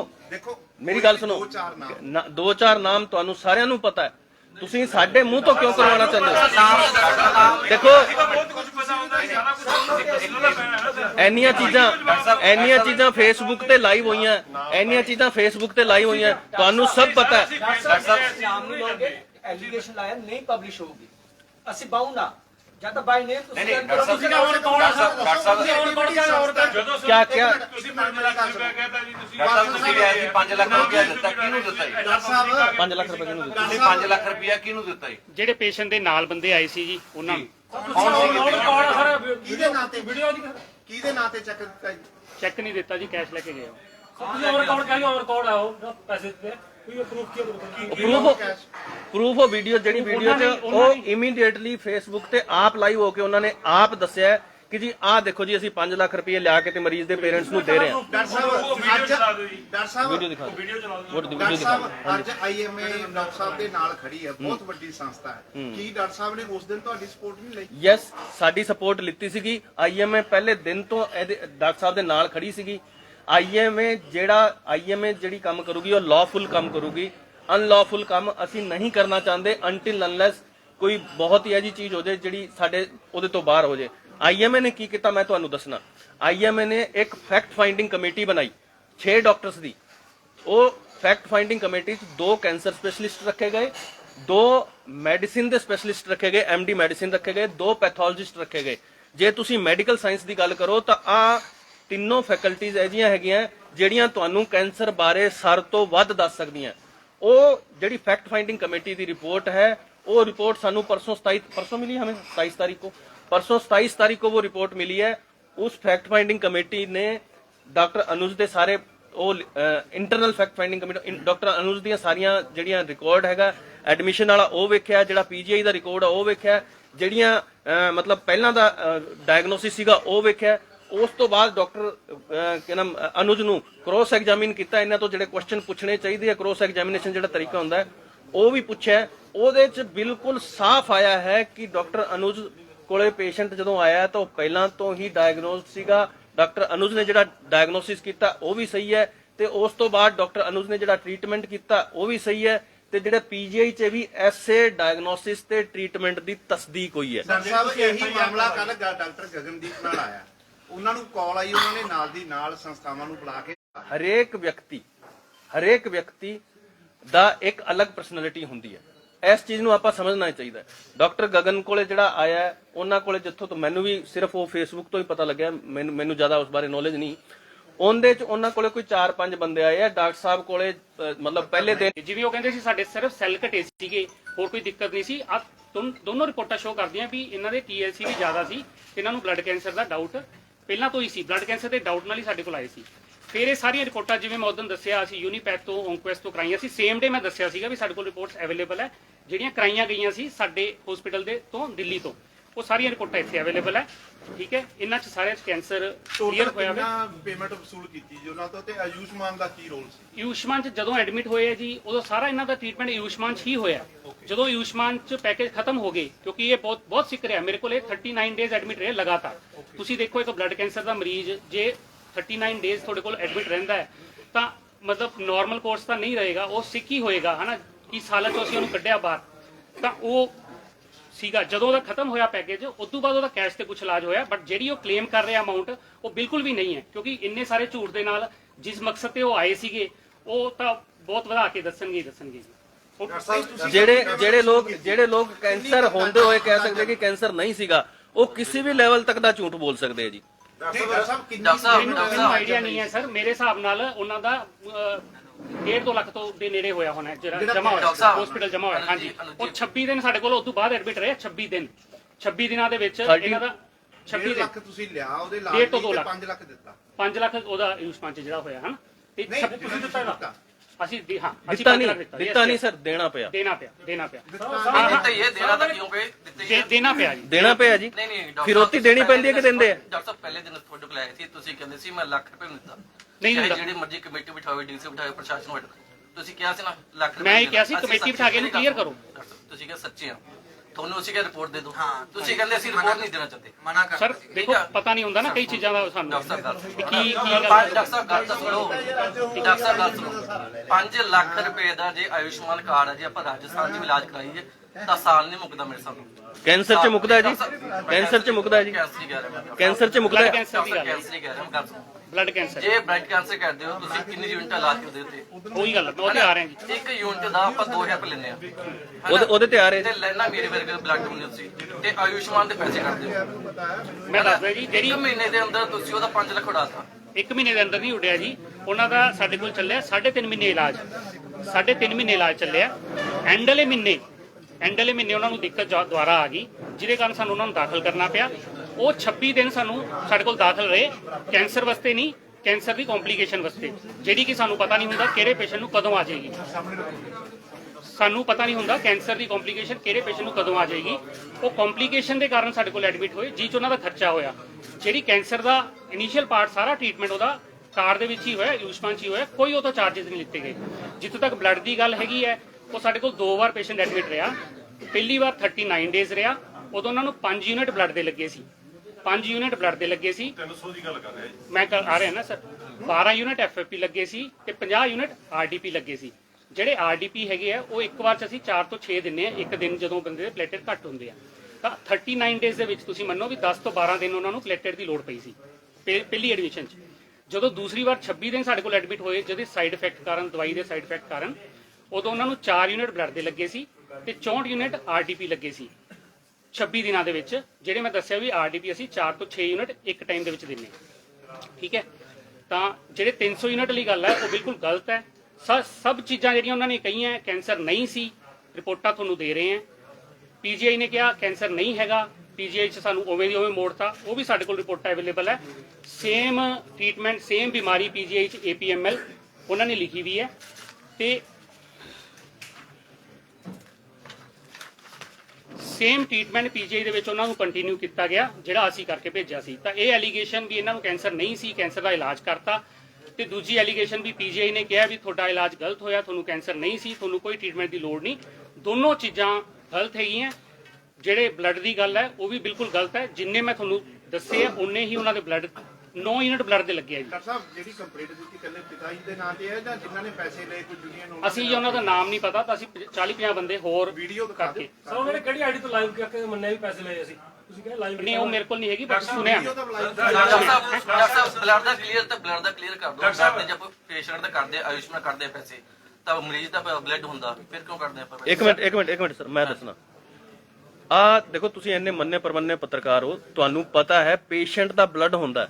ਮੇਰੀ ਗੱਲ ਸੁਣੋ। ਦੋ ਚਾਰ ਨਾਮ। ਨਾ- ਦੋ ਚਾਰ ਨਾਮ ਤੁਹਾਨੂੰ ਸਾਰਿਆਂ ਨੂੰ ਪਤਾ ਹੈ। ਤੁਸੀਂ ਸਾਡੇ ਮੂੰਹ ਤੋਂ ਕਿਉਂ ਕਰਵਾਉਣਾ ਚਾਹੁੰਦੇ ਹੋ? ਦੇਖੋ ਬਹੁਤ ਕੁਝ ਪਤਾ ਹੁੰਦਾ ਹੈ ਸਾਰਾ ਕੁਝ ਇਹਨਾਂ ਦਾ ਪੈਣਾ ਹੈ ਨਾ ਸਰ ਐਨੀਆਂ ਚੀਜ਼ਾਂ ਐਨੀਆਂ ਚੀਜ਼ਾਂ ਫੇਸਬੁੱਕ ਤੇ ਲਾਈਵ ਹੋਈਆਂ ਐਨੀਆਂ ਚੀਜ਼ਾਂ ਫੇਸਬੁੱਕ ਤੇ ਲਾਈਵ ਹੋਈਆਂ ਤੁਹਾਨੂੰ ਸਭ ਪਤਾ ਹੈ। ਐਲੀਗੇਸ਼ਨ ਲਾਇਆ ਨਹੀਂ ਪਬਲਿਸ਼ ਹੋਊਗੀ। ਅਸੀਂ ਬਾਉ ਨਾ ਜਾਂ ਤਾਂ ਬਾਈ ਨੇ ਤੁਸੀਂ ਤੁਸੀਂ ਹੋਰ ਕੌਣ ਆ ਸਰ ਡਾਕਟਰ ਸਾਹਿਬ ਤੁਸੀਂ ਹੋਰ ਕੌਣ ਆ ਹੋਰ ਜਦੋਂ ਕਿਆ ਕਿਆ ਤੁਸੀਂ 5 ਲੱਖ ਰੁਪਏ ਕਹਿੰਦਾ ਜੀ ਤੁਸੀਂ ਡਾਕਟਰ ਸਾਹਿਬ ਤੁਸੀਂ ਕਿਹਾ ਸੀ 5 ਲੱਖ ਰੁਪਇਆ ਦਿੱਤਾ ਕਿਹਨੂੰ ਦਿੱਤਾ ਜੀ? ਡਾਕਟਰ ਸਾਹਿਬ 5 ਲੱਖ ਰੁਪਏ ਕਿਹਨੂੰ ਦਿੱਤੇ? ਤੁਸੀਂ 5 ਲੱਖ ਰੁਪਇਆ ਕਿਹਨੂੰ ਦਿੱਤਾ ਜੀ? ਜਿਹੜੇ ਪੇਸ਼ੈਂਟ ਦੇ ਨਾਲ ਬੰਦੇ ਆਏ ਸੀ ਜੀ ਉਹਨਾਂ ਨੂੰ ਕੌਣ ਆ ਸਰ? ਕਿਹਦੇ ਨਾਂ ਤੇ? ਵੀਡੀਓ ਕਿਹਦੇ ਨਾਂ ਤੇ ਚੱਕ ਦਿੱਤਾ ਜੀ? ਚੈੱਕ ਨਹੀਂ ਦਿੱਤਾ ਜੀ ਕੈਸ਼ ਲੈ ਕੇ ਗਏ ਉਹ। ਤੁਸੀਂ ਹੋਰ ਕੌਣ ਕਹਿੰਦੇ ਹੋਰ ਕੌਣ ਆ ਉਹ? ਪੈਸੇ ਦੇ ਕੋਈ ਪ੍ਰੂਫ ਕੀ ਪ੍ਰੂਫ ਪ੍ਰੂਫ ਉਹ ਵੀਡੀਓ ਜਿਹੜੀ ਵੀਡੀਓ 'ਚ ਉਹ ਇਮੀਡੀਏਟਲੀ ਫੇਸਬੁੱਕ ਤੇ ਆਪ ਲਾਈਵ ਹੋ ਕੇ ਉਹਨਾਂ ਨੇ ਆਪ ਦੱਸਿਆ ਹੈ ਕਿ ਜੀ ਆਹ ਦੇਖੋ ਜੀ ਅਸੀਂ 5 ਲੱਖ ਰੁਪਏ ਲਿਆ ਕੇ ਤੇ ਮਰੀਜ਼ ਦੇ ਪੇਰੈਂਟਸ ਨੂੰ ਦੇ ਰਹੇ ਹਾਂ। ਡਾਕਟਰ ਸਾਹਿਬ ਵੀਡੀਓ ਅੱਜ ਚਲਾ ਦਿਓ ਜੀ। ਡਾਕਟਰ ਸਾਹਿਬ ਵੀਡੀਓ ਦਿਖਾ ਦਿਓ। ਵੀਡੀਓ ਚਲਾ ਦਿਓ। ਡਾਕਟਰ ਸਾਹਿਬ ਅੱਜ ਆਈਐਮਏ ਡਾਕਟਰ ਸਾਹਿਬ ਦੇ ਨਾਲ ਖੜੀ ਹੈ ਬਹੁਤ ਵੱਡੀ ਸੰਸਥਾ ਹੈ। ਕੀ ਡਾਕਟਰ ਸਾਹਿਬ ਨੇ ਉਸ ਦਿਨ ਤੁਹਾਡੀ ਸਪੋਰਟ ਨਹੀਂ ਲਈ? ਯੈਸ ਸਾਡੀ ਸਪੋਰਟ ਲਿੱਤੀ ਸੀਗੀ। ਆਈਐਮਏ ਪਹਿਲੇ ਦਿਨ ਤੋਂ ਇਹਦੇ ਡਾਕਟਰ ਸਾਹਿਬ ਦੇ ਨਾਲ ਖੜੀ ਸੀਗੀ। ਆਈਐਮਏ ਜਿਹੜਾ ਆਈਐਮਏ ਜਿਹੜੀ ਕੰਮ ਕਰੂਗੀ, ਉਹ ਲਾਫੁਲ ਕੰਮ ਕਰੂਗੀ। ਅਨਲਾਫੁਲ ਕੰਮ ਅਸੀਂ ਨਹੀਂ ਕਰਨਾ ਚਾਹੁੰਦੇ ਅੰਟਿਲ ਅਨਲੈਸ ਕੋਈ ਬਹੁਤ ਹੀ ਐਜੀ ਚੀਜ਼ ਹੋ ਜਾਏ ਜਿਹੜੀ ਸਾਡੇ ਉਹਦੇ ਤੋਂ ਬਾਹਰ ਹੋ ਜਾਏ। ਆਈਐਮਏ ਨੇ ਕੀ ਕੀਤਾ, ਮੈਂ ਤੁਹਾਨੂੰ ਦੱਸਣਾ। ਆਈਐਮਏ ਨੇ ਇੱਕ ਫੈਕਟ ਫਾਈਂਡਿੰਗ ਕਮੇਟੀ ਬਣਾਈ 6 ਡਾਕਟਰਸ ਦੀ। ਉਹ ਫੈਕਟ ਫਾਈਂਡਿੰਗ ਕਮੇਟੀ 'ਚ ਦੋ ਕੈਂਸਰ ਸਪੈਸ਼ਲਿਸਟ ਰੱਖੇ ਗਏ, ਦੋ ਮੈਡੀਸਿਨ ਦੇ ਸਪੈਸ਼ਲਿਸਟ ਰੱਖੇ ਗਏ ਐਮਡੀ ਮੈਡੀਸਿਨ ਰੱਖੇ ਗਏ, ਦੋ ਪੈਥੋਲੋਜਿਸਟ ਰੱਖੇ ਗਏ। ਜੇ ਤੁਸੀਂ ਮੈਡੀਕਲ ਸਾਇੰਸ ਦੀ ਗੱਲ ਕਰੋ ਤਾਂ ਆ ਤਿੰਨੋਂ ਫੈਕਲਟੀਆਂ ਅਜੀਆਂ ਹੈਗੀਆਂ ਜਿਹੜੀਆਂ ਤੁਹਾਨੂੰ ਕੈਂਸਰ ਬਾਰੇ ਸਰ ਤੋਂ ਵੱਧ ਦੱਸ ਸਕਦੀਆਂ। ਉਹ ਜਿਹੜੀ ਫੈਕਟ ਫਾਈਂਡਿੰਗ ਕਮੇਟੀ ਦੀ ਰਿਪੋਰਟ ਹੈ, ਉਹ ਰਿਪੋਰਟ ਸਾਨੂੰ ਪਰਸੋਂ 27 ਪਰਸੋਂ ਮਿਲੀ ਹਮੇ? 27 ਤਾਰੀਖ ਨੂੰ ਪਰਸੋਂ 27 ਤਾਰੀਖ ਨੂੰ ਉਹ ਰਿਪੋਰਟ ਮਿਲੀ ਹੈ। ਉਸ ਫੈਕਟ ਫਾਈਂਡਿੰਗ ਕਮੇਟੀ ਨੇ ਡਾਕਟਰ ਅਨੁਜ ਦੇ ਸਾਰੇ, ਉਹ internal fact finding committee doctor Anuj ਦੀਆਂ ਸਾਰੀਆਂ ਜਿਹੜੀਆਂ ਰਿਕਾਰਡ ਹੈਗਾ ਐਡਮਿਸ਼ਨ ਵਾਲਾ ਉਹ ਵੇਖਿਆ, ਜਿਹੜਾ ਪੀਜੀਆਈ ਦਾ ਰਿਕਾਰਡ ਆ ਉਹ ਵੇਖਿਆ, ਜਿਹੜੀਆਂ ਮਤਲਬ ਪਹਿਲਾਂ ਦਾ ਡਾਇਗਨੋਸਿਸ ਸੀਗਾ ਉਹ ਵੇਖਿਆ ਉਸ ਤੋਂ ਬਾਅਦ ਡਾਕਟਰ ਕਿ ਅਨੁਜ ਨੂੰ ਕ੍ਰੋਸ ਐਗਜ਼ਾਮਿਨ ਕੀਤਾ। ਇਹਨਾਂ ਤੋਂ ਜਿਹੜੇ ਕੁਐਸਚਨ ਪੁੱਛਣੇ ਚਾਹੀਦੇ ਆ ਕ੍ਰੋਸ ਐਗਜ਼ਾਮੀਨੇਸ਼ਨ ਜਿਹੜਾ ਤਰੀਕਾ ਹੁੰਦਾ ਹੈ, ਉਹ ਵੀ ਪੁੱਛਿਆ। ਉਹਦੇ ਚ ਬਿਲਕੁਲ ਸਾਫ਼ ਆਇਆ ਹੈ ਕਿ ਡਾਕਟਰ ਅਨੁਜ ਕੋਲੇ ਪੇਸ਼ੈਂਟ ਜਦੋਂ ਆਇਆ ਤਾਂ ਉਹ ਪਹਿਲਾਂ ਤੋਂ ਹੀ ਡਾਇਗਨੋਸਡ ਸੀਗਾ। ਡਾਕਟਰ ਅਨੁਜ ਨੇ ਜਿਹੜਾ ਡਾਇਗਨੋਸਿਸ ਕੀਤਾ, ਉਹ ਵੀ ਸਹੀ ਹੈ। ਤੇ ਉਸ ਤੋਂ ਬਾਅਦ ਡਾਕਟਰ ਅਨੁਜ ਨੇ ਜਿਹੜਾ ਟ੍ਰੀਟਮੈਂਟ ਕੀਤਾ, ਉਹ ਵੀ ਸਹੀ ਹੈ। ਤੇ ਜਿਹੜੇ ਪੀਜੀਆਈ ਚ ਵੀ ਐਸੇ ਡਾਇਗਨੋਸਿਸ ਤੇ ਟ੍ਰੀਟਮੈਂਟ ਦੀ ਤਸਦੀਕ ਹੋਈ ਹੈ। ਡਾਕਟਰ ਸਾਹਿਬ, ਇਹੀ ਮਾਮਲਾ ਕੱਲ ਡਾਕਟਰ ਗਗਨਦੀਪ ਨਾਲ ਆਇਆ। ਉਹਨਾਂ ਨੂੰ ਕਾਲ ਆਈ ਉਹਨਾਂ ਨੇ ਨਾਲ ਦੀ ਨਾਲ ਸੰਸਥਾਵਾਂ ਨੂੰ ਬੁਲਾ ਕੇ ਹਰੇਕ ਵਿਅਕਤੀ ਹਰੇਕ ਵਿਅਕਤੀ ਦਾ ਇੱਕ ਅਲੱਗ ਪਰਸਨੈਲਿਟੀ ਹੁੰਦੀ ਹੈ। ਇਸ ਚੀਜ਼ ਨੂੰ ਆਪਾਂ ਸਮਝਣਾ ਚਾਹੀਦਾ ਹੈ। ਡਾਕਟਰ ਗਗਨ ਕੋਲੇ ਜਿਹੜਾ ਆਇਆ ਹੈ, ਉਹਨਾਂ ਕੋਲੇ ਜਿੱਥੋਂ ਤੋਂ ਮੈਨੂੰ ਵੀ ਸਿਰਫ ਉਹ ਫੇਸਬੁੱਕ ਤੋਂ ਹੀ ਪਤਾ ਲੱਗਿਆ ਮੈਨੂੰ ਮੈਨੂੰ ਜ਼ਿਆਦਾ ਉਸ ਬਾਰੇ ਨੌਲੇਜ ਨਹੀਂ। ਉਹਦੇ ਚ ਉਹਨਾਂ ਕੋਲੇ ਕੋਈ 4-5 ਬੰਦੇ ਆਏ ਆ ਡਾਕਟਰ ਸਾਹਿਬ ਕੋਲੇ ਮਤਲਬ ਪਹਿਲੇ ਦਿਨ ਜਿਵੇਂ ਉਹ ਕਹਿੰਦੇ ਸੀ ਸਾਡੇ ਸਿਰਫ ਸੈੱਲ ਘਟੇ ਸੀਗੇ ਹੋਰ ਕੋਈ ਦਿੱਕਤ ਨਹੀਂ ਸੀ। ਆ ਦੋਨੋਂ ਰਿਪੋਰਟਾਂ ਸ਼ੋ ਕਰਦੀਆਂ ਵੀ ਇਹਨਾਂ ਦੇ ਟੀਐਲਸੀ ਵੀ ਜ਼ਿਆਦਾ ਸੀ ਇਹਨਾਂ ਨੂੰ ਬਲੱਡ ਕੈਂਸਰ ਦਾ ਡਾਊਟ ਪਹਿਲਾਂ ਤੋਂ ਹੀ ਸੀ ਬਲੱਡ ਕੈਂਸਰ ਦੇ ਡਾਊਟ ਨਾਲ ਹੀ ਸਾਡੇ ਕੋਲ ਆਏ ਸੀ। ਫਿਰ ਇਹ ਸਾਰੀਆਂ ਰਿਪੋਰਟਾਂ ਜਿਵੇਂ ਮੈਂ ਉਦੋਂ ਦੱਸਿਆ, ਅਸੀਂ ਯੂਨੀਪੈਥ ਤੋਂ ਓਨਕੁਐਸਟ ਤੋਂ ਕਰਾਈਆਂ ਸੀ। ਸੇਮ ਡੇ ਮੈਂ ਦੱਸਿਆ ਸੀਗਾ ਵੀ ਸਾਡੇ ਕੋਲ ਰਿਪੋਰਟਸ ਅਵੇਲੇਬਲ ਹੈ, ਜਿਹੜੀਆਂ ਕਰਾਈਆਂ ਗਈਆਂ ਸੀ ਸਾਡੇ ਹਸਪੀਟਲ ਦੇ ਤੋਂ, ਦਿੱਲੀ ਤੋਂ। ਉਹ ਸਾਰੀਆਂ ਰਿਪੋਰਟਾਂ ਇੱਥੇ ਅਵੇਲੇਬਲ ਹੈ। ਠੀਕ ਹੈ? ਇਹਨਾਂ 'ਚ ਸਾਰਿਆਂ 'ਚ ਕੈਂਸਰ ਕਲੀਅਰ ਹੋਇਆ ਹੋਇਆ ਪੇਮੈਂਟ ਵਸੂਲ ਕੀਤੀ ਜੀ? ਉਹਨਾਂ ਤੋਂ ਤੇ ਆਯੁਸ਼ਮਾਨ ਦਾ ਕੀ ਰੋਲ ਸੀ? ਆਯੁਸ਼ਮਾਨ ਚ ਜਦੋਂ ਐਡਮਿਟ ਹੋਏ ਆ ਜੀ ਉਦੋਂ ਸਾਰਾ ਇਹਨਾਂ ਦਾ ਟ੍ਰੀਟਮੈਂਟ ਆਯੁਸ਼ਮਾਨ ਚ ਹੀ ਹੋਇਆ। ਜਦੋਂ ਆਯੁਸ਼ਮਾਨ ਚ ਪੈਕੇਜ ਖਤਮ ਹੋ ਗਏ ਕਿਉਂਕਿ ਇਹ ਬਹੁਤ ਬਹੁਤ ਸਿੱਕ ਰਿਹਾ। ਮੇਰੇ ਕੋਲ ਇਹ 39 ਡੇਜ਼ ਐਡਮਿਟ ਰਹੇ ਲਗਾਤਾਰ। ਤੁਸੀਂ ਦੇਖੋ ਇੱਕ ਬਲੱਡ ਕੈਂਸਰ ਦਾ ਮਰੀਜ਼ ਜੇ 39 ਡੇਜ਼ ਤੁਹਾਡੇ ਕੋਲ ਐਡਮਿਟ ਰਹਿੰਦਾ ਹੈ ਤਾਂ ਮਤਲਬ ਨਾਰਮਲ ਕੋਰਸ ਤਾਂ ਨਹੀਂ ਰਹੇਗਾ ਉਹ ਸਿੱਕ ਹੀ ਹੋਏਗਾ ਹਨਾ? ਕਿ ਸਾਲਾਂ ਤੋਂ ਅਸੀਂ ਉਹਨੂੰ ਕੱਢਿਆ ਬਾਹਰ? ਤਾਂ ਉਹ ਸੀਗਾ। ਜਦੋਂ ਉਹਦਾ ਖਤਮ ਹੋਇਆ ਪੈਕੇਜ ਉਸ ਤੋਂ ਬਾਅਦ ਉਹਦਾ ਕੈਸ਼ ਤੇ ਕੁਝ ਇਲਾਜ ਹੋਇਆ ਬਟ ਜਿਹੜੀ ਉਹ ਕਲੇਮ ਕਰ ਰਿਹਾ ਅਮਾਉਂਟ ਉਹ ਬਿਲਕੁਲ ਵੀ ਨਹੀਂ ਹੈ ਕਿਉਂਕਿ ਇੰਨੇ ਸਾਰੇ ਝੂਠ ਦੇ ਨਾਲ ਜਿਸ ਮਕਸਦ ਤੇ ਉਹ ਆਏ ਸੀਗੇ ਉਹ ਤਾਂ ਬਹੁਤ ਵਧਾ ਕੇ ਦੱਸਣਗੇ ਦੱਸਣਗੇ ਜਿਹੜੇ ਜਿਹੜੇ ਲੋਕ ਜਿਹੜੇ ਲੋਕ ਕੈਂਸਰ ਹੁੰਦੇ ਹੋਏ ਕਹਿ ਸਕਦੇ ਕਿ ਕੈਂਸਰ ਨਹੀਂ ਸੀਗਾ ਉਹ ਕਿਸੇ ਵੀ ਲੈਵਲ ਤੱਕ ਦਾ ਝੂਠ ਬੋਲ ਸਕਦੇ ਆ ਜੀ। ਡਾਕਟਰ ਸਾਹਿਬ ਕਿੰਨੀ ਡਾਕਟਰ ਸਾਹਿਬ, ਮੈਨੂੰ ਮੈਨੂੰ ਆਈਡੀਆ ਨਹੀਂ ਹੈ ਸਰ ਮੇਰੇ ਹਿਸਾਬ ਨਾਲ ਉਹਨਾਂ ਦਾ 1.5 ਲੱਖ ਤੋਂ ਦੇ ਨੇੜੇ ਹੋਇਆ ਹੋਣਾ ਜਿਹੜਾ ਜਮਾ ਹੋਇਆ ਹਸਪੀਟਲ ਜਮਾ ਹੋਇਆ ਹਾਂਜੀ ਉਹ 26 ਦਿਨ ਸਾਡੇ ਕੋਲ ਉਸ ਤੋਂ ਬਾਅਦ ਐਡਮਿਟ ਰਹੇ 26 ਦਿਨ। 26 ਦਿਨਾਂ ਦੇ ਵਿੱਚ ਇਹਨਾਂ ਦਾ 26 6 ਦਿਨ। ਲੱਖ ਤੁਸੀਂ ਲਿਆ ਉਹਦੇ ਡੇਢ ਲਾਭ ਤੋਂ ਦੋ ਤੇ ਲੱਖ। 5 ਲੱਖ ਦਿੱਤਾ। 5 ਲੱਖ ਉਹਦਾ ਆਯੁਸ਼ਮਾਨ ਚ ਜਿਹੜਾ ਹੋਇਆ ਹਨ? ਤੇ ਤੁਸੀਂ ਦਿੱਤਾ ਇਹਦਾ? ਅਸੀਂ ਦੀ- ਹਾਂ ਅਸੀਂ ਦਿੱਤਾ ਨਹੀਂ ਦਿੱਤਾ। ਨਹੀਂ ਸਰ ਦੇਣਾ ਪਿਆ। ਦੇਣਾ ਪਿਆ ਦੇਣਾ ਪਿਆ। ਦਿੱਤਾ ਹੀ ਹੈ। ਦੇਣਾ ਤਾਂ ਕਿਉਂ ਹੈ। ਦੇਣਾ ਪਿਆ ਜੀ। ਦੇਣਾ ਪਿਆ ਜੀ। ਨਹੀਂ ਨਹੀਂ ਫਿਰੌਤੀ ਦੇਣੀ ਪੈਂਦੀ ਹੈ ਕਿ ਦਿੰਦੇ ਆ? ਡਾਕਟਰ ਸਾਹਿਬ ਪਹਿਲੇ ਦਿਨ ਤੁਹਾਡੇ ਕੋਲ ਆਏ ਸੀ ਤੁਸੀਂ ਕਹਿੰਦੇ ਸੀ ਮੈਂ ਲੱਖ ਰੁਪਏ ਦਿੱਤਾ। ਨਹੀਂ ਚਾਹੇ ਦਿੰਦਾ। ਜਿਹੜੀ ਮਰਜ਼ੀ ਕਮੇਟੀ ਬਿਠਾਵੇ ਡੀਸੀ ਬਿਠਾਵੇ ਪ੍ਰਸ਼ਾਸਨ ਹੋਵੇ। ਤੁਸੀਂ ਕਿਹਾ ਸੀ ਨਾ ਲੱਖ ਰੁਪਏ ਮੈਂ ਇਹ। ਕਿਹਾ ਸੀ ਕਮੇਟੀ ਬਿਠਾ ਕੇ ਇਹਨੂੰ clear ਕਰ। ਕਰੋ। ਤੁਸੀਂ ਕਿਹਾ ਸੱਚੇ ਆ ਤੁਹਾਨੂੰ ਅਸੀਂ ਕਿਹਾ ਰਿਪੋਰਟ ਦੇ ਦਿਓ। ਤੁਸੀਂ ਕਹਿੰਦੇ ਅਸੀਂ ਰਿਪੋਰਟ ਨਹੀਂ ਦੇਣਾ ਚਾਹਤੇ ਮਨਾ ਸਰ ਦੇਖੋ ਪਤਾ ਨਹੀਂ ਹੁੰਦਾ ਨਾ ਕਈ ਚੀਜ਼ਾਂ ਦਾ ਸਾਨੂੰ। ਡਾਕਟਰ ਸਾਹਿਬ ਗੱਲ ਸੁਣੋ। ਕੀ ਕੀ ਗੱਲ ਡਾਕਟਰ ਸਾਹਿਬ ਗੱਲ ਤਾਂ ਸੁਣੋ। ਡਾਕਟਰ ਸਾਹਿਬ ਗੱਲ ਸੁਣੋ। 5 ਲੱਖ ਰੁਪਏ ਦਾ ਜੇ ਆਯੁਸ਼ਮਾਨ ਕਾਰਡ ਹੈ ਜੇ ਆਪਾਂ ਰਾਜਸਥਾਨ 'ਚ ਇਲਾਜ ਕਰਾਈਏ ਤਾਂ ਸਾਲ ਨਹੀਂ ਮੁੱਕਦਾ ਮੇਰੇ ਸਾਹਮਣੇ। ਕੈਂਸਰ 'ਚ ਮੁੱਕਦਾ ਹੈ ਜੀ? ਕੈਂਸਰ 'ਚ ਮੁੱਕਦਾ ਹੈ ਜੀ? ਕੈਂਸਰ ਹੀ। ਕਹਿ ਰਿਹਾ ਮੈਂ ਕੈਂਸਰ 'ਚ ਮੁੱਕਦਾ ਹੈ ਕੈਂਸਰ ਦੀ ਗੱਲ ਹੈ। ਕੈਂਸਰ ਹੀ ਕਹਿ ਰਿਹਾ ਮੈਂ ਗੱਲ ਸੁਣੋ ਬਲੱਡ ਕੈਂਸਰ। ਜੇ ਬਲੱਡ ਕੈਂਸਰ ਕਰਦੇ ਹੋ ਤੁਸੀਂ ਕਿੰਨੀ ਯੂਨਿਟ ਇਲਾਜ ਕਰਦੇ ਹੋ ਤੇ ਉਹੀ ਗੱਲ ਹੈ, ਮੈਂ ਉਹਦੇ ਆ ਰਿਹਾ ਜੀ। ਇੱਕ ਯੂਨਿਟ ਦਾ ਆਪਾਂ 2000 ਰੁਪਏ ਲੈਂਦੇ ਆ ਉਹਦੇ ਉਹਦੇ ਤੇ ਆ ਰਹੇ ਤੇ ਲੈਣਾ ਮੇਰੇ ਵਰਗੇ ਬਲੱਡ ਹੁੰਦੇ ਤੁਸੀਂ। ਤੇ ਆਯੁਸ਼ਮਾਨ ਦੇ ਪੈਸੇ ਕੱਢਦੇ ਹੋ। ਮੈਂ ਦੱਸਦਾ ਜੀ ਜਿਹੜੀ ਇੱਕ ਮਹੀਨੇ ਦੇ ਅੰਦਰ ਤੁਸੀਂ ਉਹਦਾ 5 ਲੱਖ ਉਡਾਤਾ ਇੱਕ ਮਹੀਨੇ ਦੇ ਅੰਦਰ ਨਹੀਂ ਉੱਡਿਆ ਜੀ। ਉਹਨਾਂ ਦਾ ਸਾਡੇ ਕੋਲ ਚੱਲਿਆ 3.5 ਮਹੀਨੇ ਇਲਾਜ। 3.5 ਮਹੀਨੇ ਇਲਾਜ ਚੱਲਿਆ। ਐਂਡ ਵਾਲੇ ਮਹੀਨੇ ਐਂਡ ਵਾਲੇ ਮਹੀਨੇ ਉਹਨਾਂ ਨੂੰ ਦਿੱਕਤ ਜਾ- ਦੁਬਾਰਾ ਆ ਗਈ। ਜਿਹਦੇ ਕਾਰਨ ਸਾਨੂੰ ਉਹਨਾਂ ਨੂੰ ਦਾਖਲ ਕਰਨਾ ਪਿਆ। ਉਹ 26 ਦਿਨ ਸਾਨੂੰ ਸਾਡੇ ਕੋਲ ਦਾਖਲ ਰਹੇ। ਕੈਂਸਰ ਵਾਸਤੇ ਨਹੀਂ, ਕੈਂਸਰ ਦੀ ਕੰਪਲਿਕੇਸ਼ਨ ਵਾਸਤੇ। ਜਿਹੜੀ ਕਿ ਸਾਨੂੰ ਪਤਾ ਨਹੀਂ ਹੁੰਦਾ ਕਿਹੜੇ ਪੇਸ਼ੈਂਟ ਨੂੰ ਕਦੋਂ ਆ ਜਾਏਗੀ। ਸਾਨੂੰ ਪਤਾ ਨਹੀਂ ਹੁੰਦਾ ਕੈਂਸਰ ਦੀ ਕੰਪਲਿਕੇਸ਼ਨ ਕਿਹੜੇ ਪੇਸ਼ੈਂਟ ਨੂੰ ਕਦੋਂ ਆ ਜਾਏਗੀ। ਉਹ ਕੰਪਲਿਕੇਸ਼ਨ ਦੇ ਕਾਰਨ ਸਾਡੇ ਕੋਲ ਐਡਮਿਟ ਹੋਏ, ਜਿਹ 'ਚ ਉਹਨਾਂ ਦਾ ਖਰਚਾ ਹੋਇਆ। ਜਿਹੜੀ ਕੈਂਸਰ ਦਾ ਇਨੀਸ਼ੀਅਲ ਪਾਰਟ ਸਾਰਾ ਟ੍ਰੀਟਮੈਂਟ ਉਹਦਾ ਕਾਰ ਦੇ ਵਿੱਚ ਹੀ ਹੋਇਆ, ਆਯੁਸ਼ਮਾਨ 'ਚ ਹੀ ਹੋਇਆ, ਕੋਈ ਉਹ ਤੋਂ ਚਾਰजेस ਨਹੀਂ ਲਿੱਤੇ ਗਏ। ਜਿੱਥੋਂ ਤੱਕ ਬਲੱਡ ਦੀ ਗੱਲ ਹੈਗੀ ਹੈ, ਉਹ ਸਾਡੇ ਕੋਲ ਦੋ ਵਾਰ ਪੇਸ਼ੈਂਟ ਐਡਮਿਟ ਰਿਹਾ। ਪਹਿਲੀ ਵਾਰ 39 ਡੇਜ਼ ਰਿਹਾ, ਉਦੋਂ ਉਹਨਾਂ ਨੂੰ 5 ਯੂਨਿਟ ਬਲੱਡ ਦੇ ਲੱਗੇ ਸੀ। 5 ਯੂਨਿਟ ਬਲੱਡ ਦੇ ਲੱਗੇ ਸੀ। 300 ਦੀ ਗੱਲ ਕਰ ਰਿਹਾ ਜੀ। ਮੈਂ ਕਰ ਆ ਰਿਹਾ ਨਾ ਸਰ 12 ਯੂਨਿਟ ਐਫਐਫਪੀ ਲੱਗੇ ਸੀ ਤੇ 50 ਯੂਨਿਟ ਆਰਡੀਪੀ ਲੱਗੇ ਸੀ। ਜਿਹੜੇ ਆਰਡੀਪੀ ਹੈਗੇ ਆ ਉਹ ਇੱਕ ਵਾਰ ਚ ਅਸੀਂ 4 ਤੋਂ 6 ਦਿੰਨੇ ਆ ਇੱਕ ਦਿਨ ਜਦੋਂ ਬੰਦੇ ਦੇ ਪਲੇਟਡ ਘੱਟ ਹੁੰਦੇ ਆ। ਤਾਂ 39 ਡੇਜ਼ ਦੇ ਵਿੱਚ ਤੁਸੀਂ ਮੰਨੋ ਵੀ 10 ਤੋਂ 12 ਦਿਨ ਉਹਨਾਂ ਨੂੰ ਪਲੇਟਡ ਦੀ ਲੋੜ ਪਈ ਸੀ ਪਹਿ- ਪਹਿਲੀ ਐਡਮਿਸ਼ਨ ਚ। ਜਦੋਂ ਦੂਸਰੀ ਵਾਰ 26 ਦਿਨ ਸਾਡੇ ਕੋਲ ਐਡਮਿਟ ਹੋਏ ਜਿਹਦੇ ਸਾਈਡ ਇਫੈਕਟ ਕਾਰਨ ਦਵਾਈ ਦੇ ਸਾਈਡ ਇਫੈਕਟ ਕਾਰਨ ਉਦੋਂ ਉਹਨਾਂ ਨੂੰ 4 ਯੂਨਿਟ ਬਲੱਡ ਦੇ ਲੱਗੇ ਸੀ ਤੇ 64 ਯੂਨਿਟ ਆਰਡੀਪੀ ਲੱਗੇ ਸੀ। 26 ਦਿਨਾਂ ਦੇ ਵਿੱਚ, ਜਿਹੜੇ ਮੈਂ ਦੱਸਿਆ ਵੀ ਆਰਡੀਪੀ ਅਸੀਂ 4 ਤੋਂ 6 ਯੂਨਿਟ ਇੱਕ ਟਾਈਮ ਦੇ ਵਿੱਚ ਦਿੰਨੇ ਠੀਕ ਹੈ? ਤਾਂ ਜਿਹੜੇ 300 ਯੂਨਿਟ ਲਈ ਗੱਲ ਹੈ, ਉਹ ਬਿਲਕੁਲ ਗਲਤ ਹੈ। ਸ- ਸਭ ਚੀਜ਼ਾਂ ਜਿਹੜੀਆਂ ਉਹਨਾਂ ਨੇ ਕਹੀਆਂ, ਕੈਂਸਰ ਨਹੀਂ ਸੀ, ਰਿਪੋਰਟਾਂ ਤੁਹਾਨੂੰ ਦੇ ਰਹੇ ਹਾਂ। ਪੀਜੀਆਈ ਨੇ ਕਿਹਾ, ਕੈਂਸਰ ਨਹੀਂ ਹੈਗਾ। ਪੀਜੀਆਈ ਚ ਸਾਨੂੰ ਉਵੇਂ ਦੀ ਉਵੇਂ ਮੋੜਤਾ, ਉਹ ਵੀ ਸਾਡੇ ਕੋਲ ਰਿਪੋਰਟਾਂ ਅਵੇਲੇਬਲ ਹੈ। ਸੇਮ ਟ੍ਰੀਟਮੈਂਟ ਸੇਮ ਬਿਮਾਰੀ ਪੀਜੀਆਈ ਚ ਏਪੀਐਮਐਲ ਉਹਨਾਂ ਨੇ ਲਿਖੀ ਵੀ ਹੈ। ਤੇ ਸੇਮ ਟ੍ਰੀਟਮੈਂਟ ਪੀਜੀਆਈ ਦੇ ਵਿੱਚ ਉਹਨਾਂ ਨੂੰ ਕੰਟੀਨਿਊ ਕੀਤਾ ਗਿਆ, ਜਿਹੜਾ ਅਸੀਂ ਕਰਕੇ ਭੇਜਿਆ ਸੀ। ਤਾਂ ਇਹ ਐਲੀਗੇਸ਼ਨ ਵੀ ਇਹਨਾਂ ਨੂੰ ਕੈਂਸਰ ਨਹੀਂ ਸੀ ਕੈਂਸਰ ਦਾ ਇਲਾਜ ਕਰਤਾ। ਤੇ ਦੂਜੀ ਐਲੀਗੇਸ਼ਨ ਵੀ ਪੀਜੀਆਈ ਨੇ ਕਿਹਾ ਵੀ ਤੁਹਾਡਾ ਇਲਾਜ ਗਲਤ ਹੋਇਆ, ਤੁਹਾਨੂੰ ਕੈਂਸਰ ਨਹੀਂ ਸੀ, ਤੁਹਾਨੂੰ ਕੋਈ ਟ੍ਰੀਟਮੈਂਟ ਦੀ ਲੋੜ ਨਹੀਂ। ਦੋਨੋਂ ਚੀਜ਼ਾਂ ਗਲਤ ਹੈਗੀਆਂ। ਜਿਹੜੇ ਬਲੱਡ ਦੀ ਗੱਲ ਹੈ, ਉਹ ਵੀ ਬਿਲਕੁਲ ਗਲਤ ਹੈ। ਜਿੰਨੇ ਮੈਂ ਤੁਹਾਨੂੰ ਦੱਸੇ ਆ ਉਨੇ ਹੀ ਉਹਨਾਂ ਦੇ ਬਲੱਡ 9 ਯੂਨਿਟ ਬਲੱਡ ਦੇ ਲੱਗੇ ਆ ਜੀ। ਡਾਕਟਰ ਸਾਹਿਬ ਜਿਹੜੀ ਕੰਪਲੀਟ ਦਿੱਤੀ ਕੱਲੇ ਪਿਤਾ ਜੀ ਦੇ ਨਾਂ ਤੇ ਹੈ ਜਾਂ ਜਿਨ੍ਹਾਂ ਨੇ ਪੈਸੇ ਲਏ ਕੋਈ ਯੂਨੀਅਨ ਉਹਨਾਂ ਅਸੀਂ ਜੀ ਉਹਨਾਂ ਦਾ ਨਾਮ ਨਹੀਂ ਪਤਾ ਤਾਂ ਅਸੀਂ 40 50 ਬੰਦੇ ਹੋਰ ਵੀਡੀਓ ਦਿਖਾ ਕਰਕੇ। ਸਰ ਉਹਨਾਂ ਨੇ ਕਿਹੜੀ ਆਈਡੀ ਤੋਂ ਲਾਈਵ ਕਰਕੇ ਮੰਨੇ ਵੀ ਪੈਸੇ ਲਏ ਅਸੀਂ? ਤੁਸੀਂ ਕਹਿੰਦੇ ਲਾਈਵ ਨਹੀਂ ਉਹ ਮੇਰੇ ਕੋਲ ਨਹੀਂ ਹੈਗੀ ਪਰ ਸੁਣਿਆ ਡਾਕਟਰ ਸਾਹਿਬ ਡਾਕਟਰ ਸਾਹਿਬ ਬਲੱਡ ਦਾ ਕਲੀਅਰ ਤਾਂ ਬਲੱਡ ਦਾ ਕਲੀਅਰ ਕਰ ਦਿਓ। ਦੇ ਜਦ ਪੇਸ਼ੈਂਟ ਦਾ ਕਰਦੇ ਆਯੁਸ਼ਮਾਨ ਕਰਦੇ ਪੈਸੇ ਤਾਂ ਮਰੀਜ਼ ਦਾ ਬਲੱਡ ਹੁੰਦਾ। ਫਿਰ ਕਿਉਂ ਕਰਦੇ ਆਪਾਂ? ਇੱਕ ਮਿੰਟ ਇੱਕ ਮਿੰਟ ਇੱਕ ਮਿੰਟ ਸਰ ਮੈਂ ਦੱਸਣਾ। ਆ ਦੇਖੋ ਤੁਸੀਂ ਇੰਨੇ ਮੰਨੇ ਪਰਮੰਨੇ ਪੱਤਰਕਾਰ ਹੋ ਤੁਹਾਨੂੰ ਪਤਾ ਹੈ ਪੇਸ਼ੈਂਟ ਦਾ ਬਲੱਡ ਹੁੰਦਾ।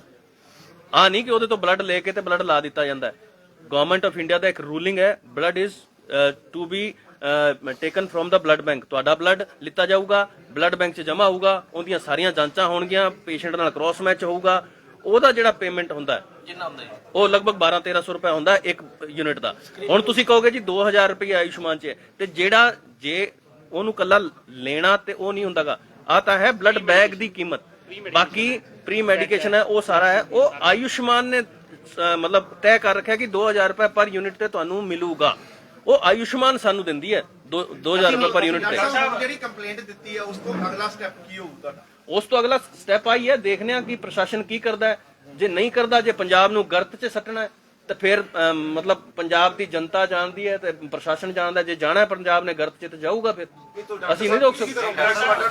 ਆ ਨਹੀਂ ਕਿ ਉਹਦੇ ਤੋਂ ਬਲੱਡ ਲੈ ਕੇ ਤੇ ਬਲੱਡ ਲਾ ਦਿੱਤਾ ਜਾਂਦਾ ਹੈ। ਗਵਰਨਮੈਂਟ ਆਫ ਇੰਡੀਆ ਦਾ ਇੱਕ ਰੂਲਿੰਗ ਹੈ blood is to be taken from the blood bank ਤੁਹਾਡਾ ਬਲੱਡ ਲਿੱਤਾ ਜਾਊਗਾ ਬਲੱਡ ਬੈਂਕ 'ਚ ਜਮ੍ਹਾਂ ਹੋਊਗਾ ਉਹਦੀਆਂ ਸਾਰੀਆਂ ਜਾਂਚਾਂ ਹੋਣਗੀਆਂ ਪੇਸ਼ੈਂਟ ਨਾਲ ਕ੍ਰਾਸ ਮੈਚ ਹੋਊਗਾ। ਉਹਦਾ ਜਿਹੜਾ ਪੇਮੈਂਟ ਹੁੰਦਾ ਉਹ ਲਗਭਗ 12 1300 ਰੁਪਏ ਹੁੰਦਾ ਇੱਕ ਯੂਨਿਟ ਦਾ। ਹੁਣ ਤੁਸੀਂ ਕਹੋਗੇ ਜੀ 2000 ਰੁਪਏ ਆਯੁਸ਼ਮਾਨ ਚ ਤੇ ਜਿਹੜਾ ਜੇ ਉਹਨੂੰ ਕੱਲਾ ਲੈਣਾ ਤੇ ਉਹ ਨਹੀਂ ਹੁੰਦਾਗਾ। ਆ ਤਾਂ ਹੈ ਬਲੱਡ ਬੈਗ ਦੀ ਕੀਮਤ। ਬਾਕੀ ਪ੍ਰੀ ਮੈਡੀਕੇਸ਼ਨ ਹੈ ਉਹ ਸਾਰਾ ਹੈ। ਉਹ ਆਯੁਸ਼ਮਾਨ ਨੇ ਅ, ਮਤਲਬ ਤੈਅ ਕਰ ਰੱਖਿਆ ਕਿ 2000 ਰੁਪਏ ਪਰ ਯੂਨਿਟ ਤੇ ਤੁਹਾਨੂੰ ਮਿਲੂਗਾ। ਉਹ ਆਯੁਸ਼ਮਾਨ ਸਾਨੂੰ ਦਿੰਦੀ ਹੈ 2000 ਰੁਪਏ ਪਰ ਯੂਨਿਟ ਤੇ। ਡਾਕਟਰ ਸਾਹਿਬ ਜਿਹੜੀ ਕੰਪਲੇਂਟ ਦਿੱਤੀ ਹੈ ਉਸ ਤੋਂ ਅਗਲਾ ਸਟੈਪ ਕੀ ਹੋਊ ਤੁਹਾਡਾ ਉਸ ਤੋਂ ਅਗਲਾ ਸਟੈਪ ਆਈ ਹੈ ਦੇਖਦੇ ਹਾਂ ਕਿ ਪ੍ਰਸ਼ਾਸਨ ਕੀ ਕਰਦਾ ਹੈ। ਜੇ ਨਹੀਂ ਕਰਦਾ ਜੇ ਪੰਜਾਬ ਨੂੰ ਗਰਤ 'ਚ ਸੱਟਣਾ ਹੈ ਤੇ ਫਿਰ ਅਮ, ਮਤਲਬ ਪੰਜਾਬ ਦੀ ਜਨਤਾ ਜਾਣਦੀ ਹੈ ਤੇ ਪ੍ਰਸ਼ਾਸਨ ਜਾਣਦਾ ਜੇ ਜਾਣਾ ਹੈ ਪੰਜਾਬ ਨੇ ਗਰਤ 'ਚ ਤੇ ਜਾਊਗਾ ਫਿਰ। ਅਸੀਂ ਨਹੀਂ ਰੋਕ ਸਕਦੇ।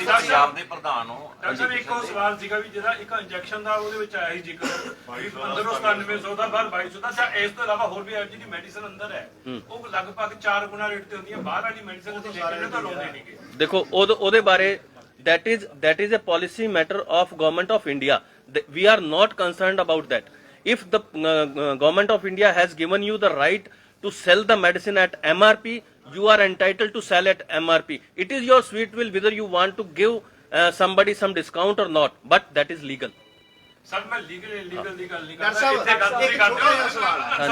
ਪੰਜਾਬ ਦੇ ਪ੍ਰਧਾਨ ਹੋ ਡਾਕਟਰ ਸਾਹਿਬ ਇੱਕ ਸਵਾਲ ਸੀਗਾ ਵੀ ਜਿਹੜਾ ਇੱਕ ਇੰਜੈਕਸ਼ਨ ਦਾ ਉਹਦੇ ਵਿੱਚ ਆਇਆ ਸੀ ਜ਼ਿਕਰ ਵੀ ਅੰਦਰੋਂ 9700 ਦਾ ਬਾਹਰ 2200 ਦਾ ਜਾਂ ਇਸ ਤੋਂ ਇਲਾਵਾ ਹੋਰ ਵੀ ਹੈ ਜਿਹੜੀ ਮੈਡੀਸਨ ਅੰਦਰ ਹੈ ਉਹ ਲਗਭਗ 4 ਗੁਣਾ ਰੇਟ ਤੇ ਹੁੰਦੀ ਹੈ ਬਾਹਰ ਵਾਲੀ ਮੈਡੀਸਨ ਅਸੀਂ ਲੈ ਕੇ ਤਾਂ ਲਾਉਂਦੇ ਨਹੀਂਗੇ ਦੇਖੋ ਉਹਦੇ ਉਹਦੇ ਬਾਰੇ that is that is a policy matter of government of india. The- we are not concerned about that. If the uh, uh, government of india has given you the right to sell the medicine at mrp you are entitled to sell at mrp it is your sweet will whether you want to give uh, somebody some discount or not but that is legal sir ਮੈਂ ਲੀਗਲ ਲੀਗਲ ਦੀ ਗੱਲ ਨਹੀਂ ਕਰਦਾ ਇੱਥੇ ਗਲਤੀ ਇੱਕ ਕਰਦੇ ਜਿਹਾ ਸਵਾਲ ਹੈ।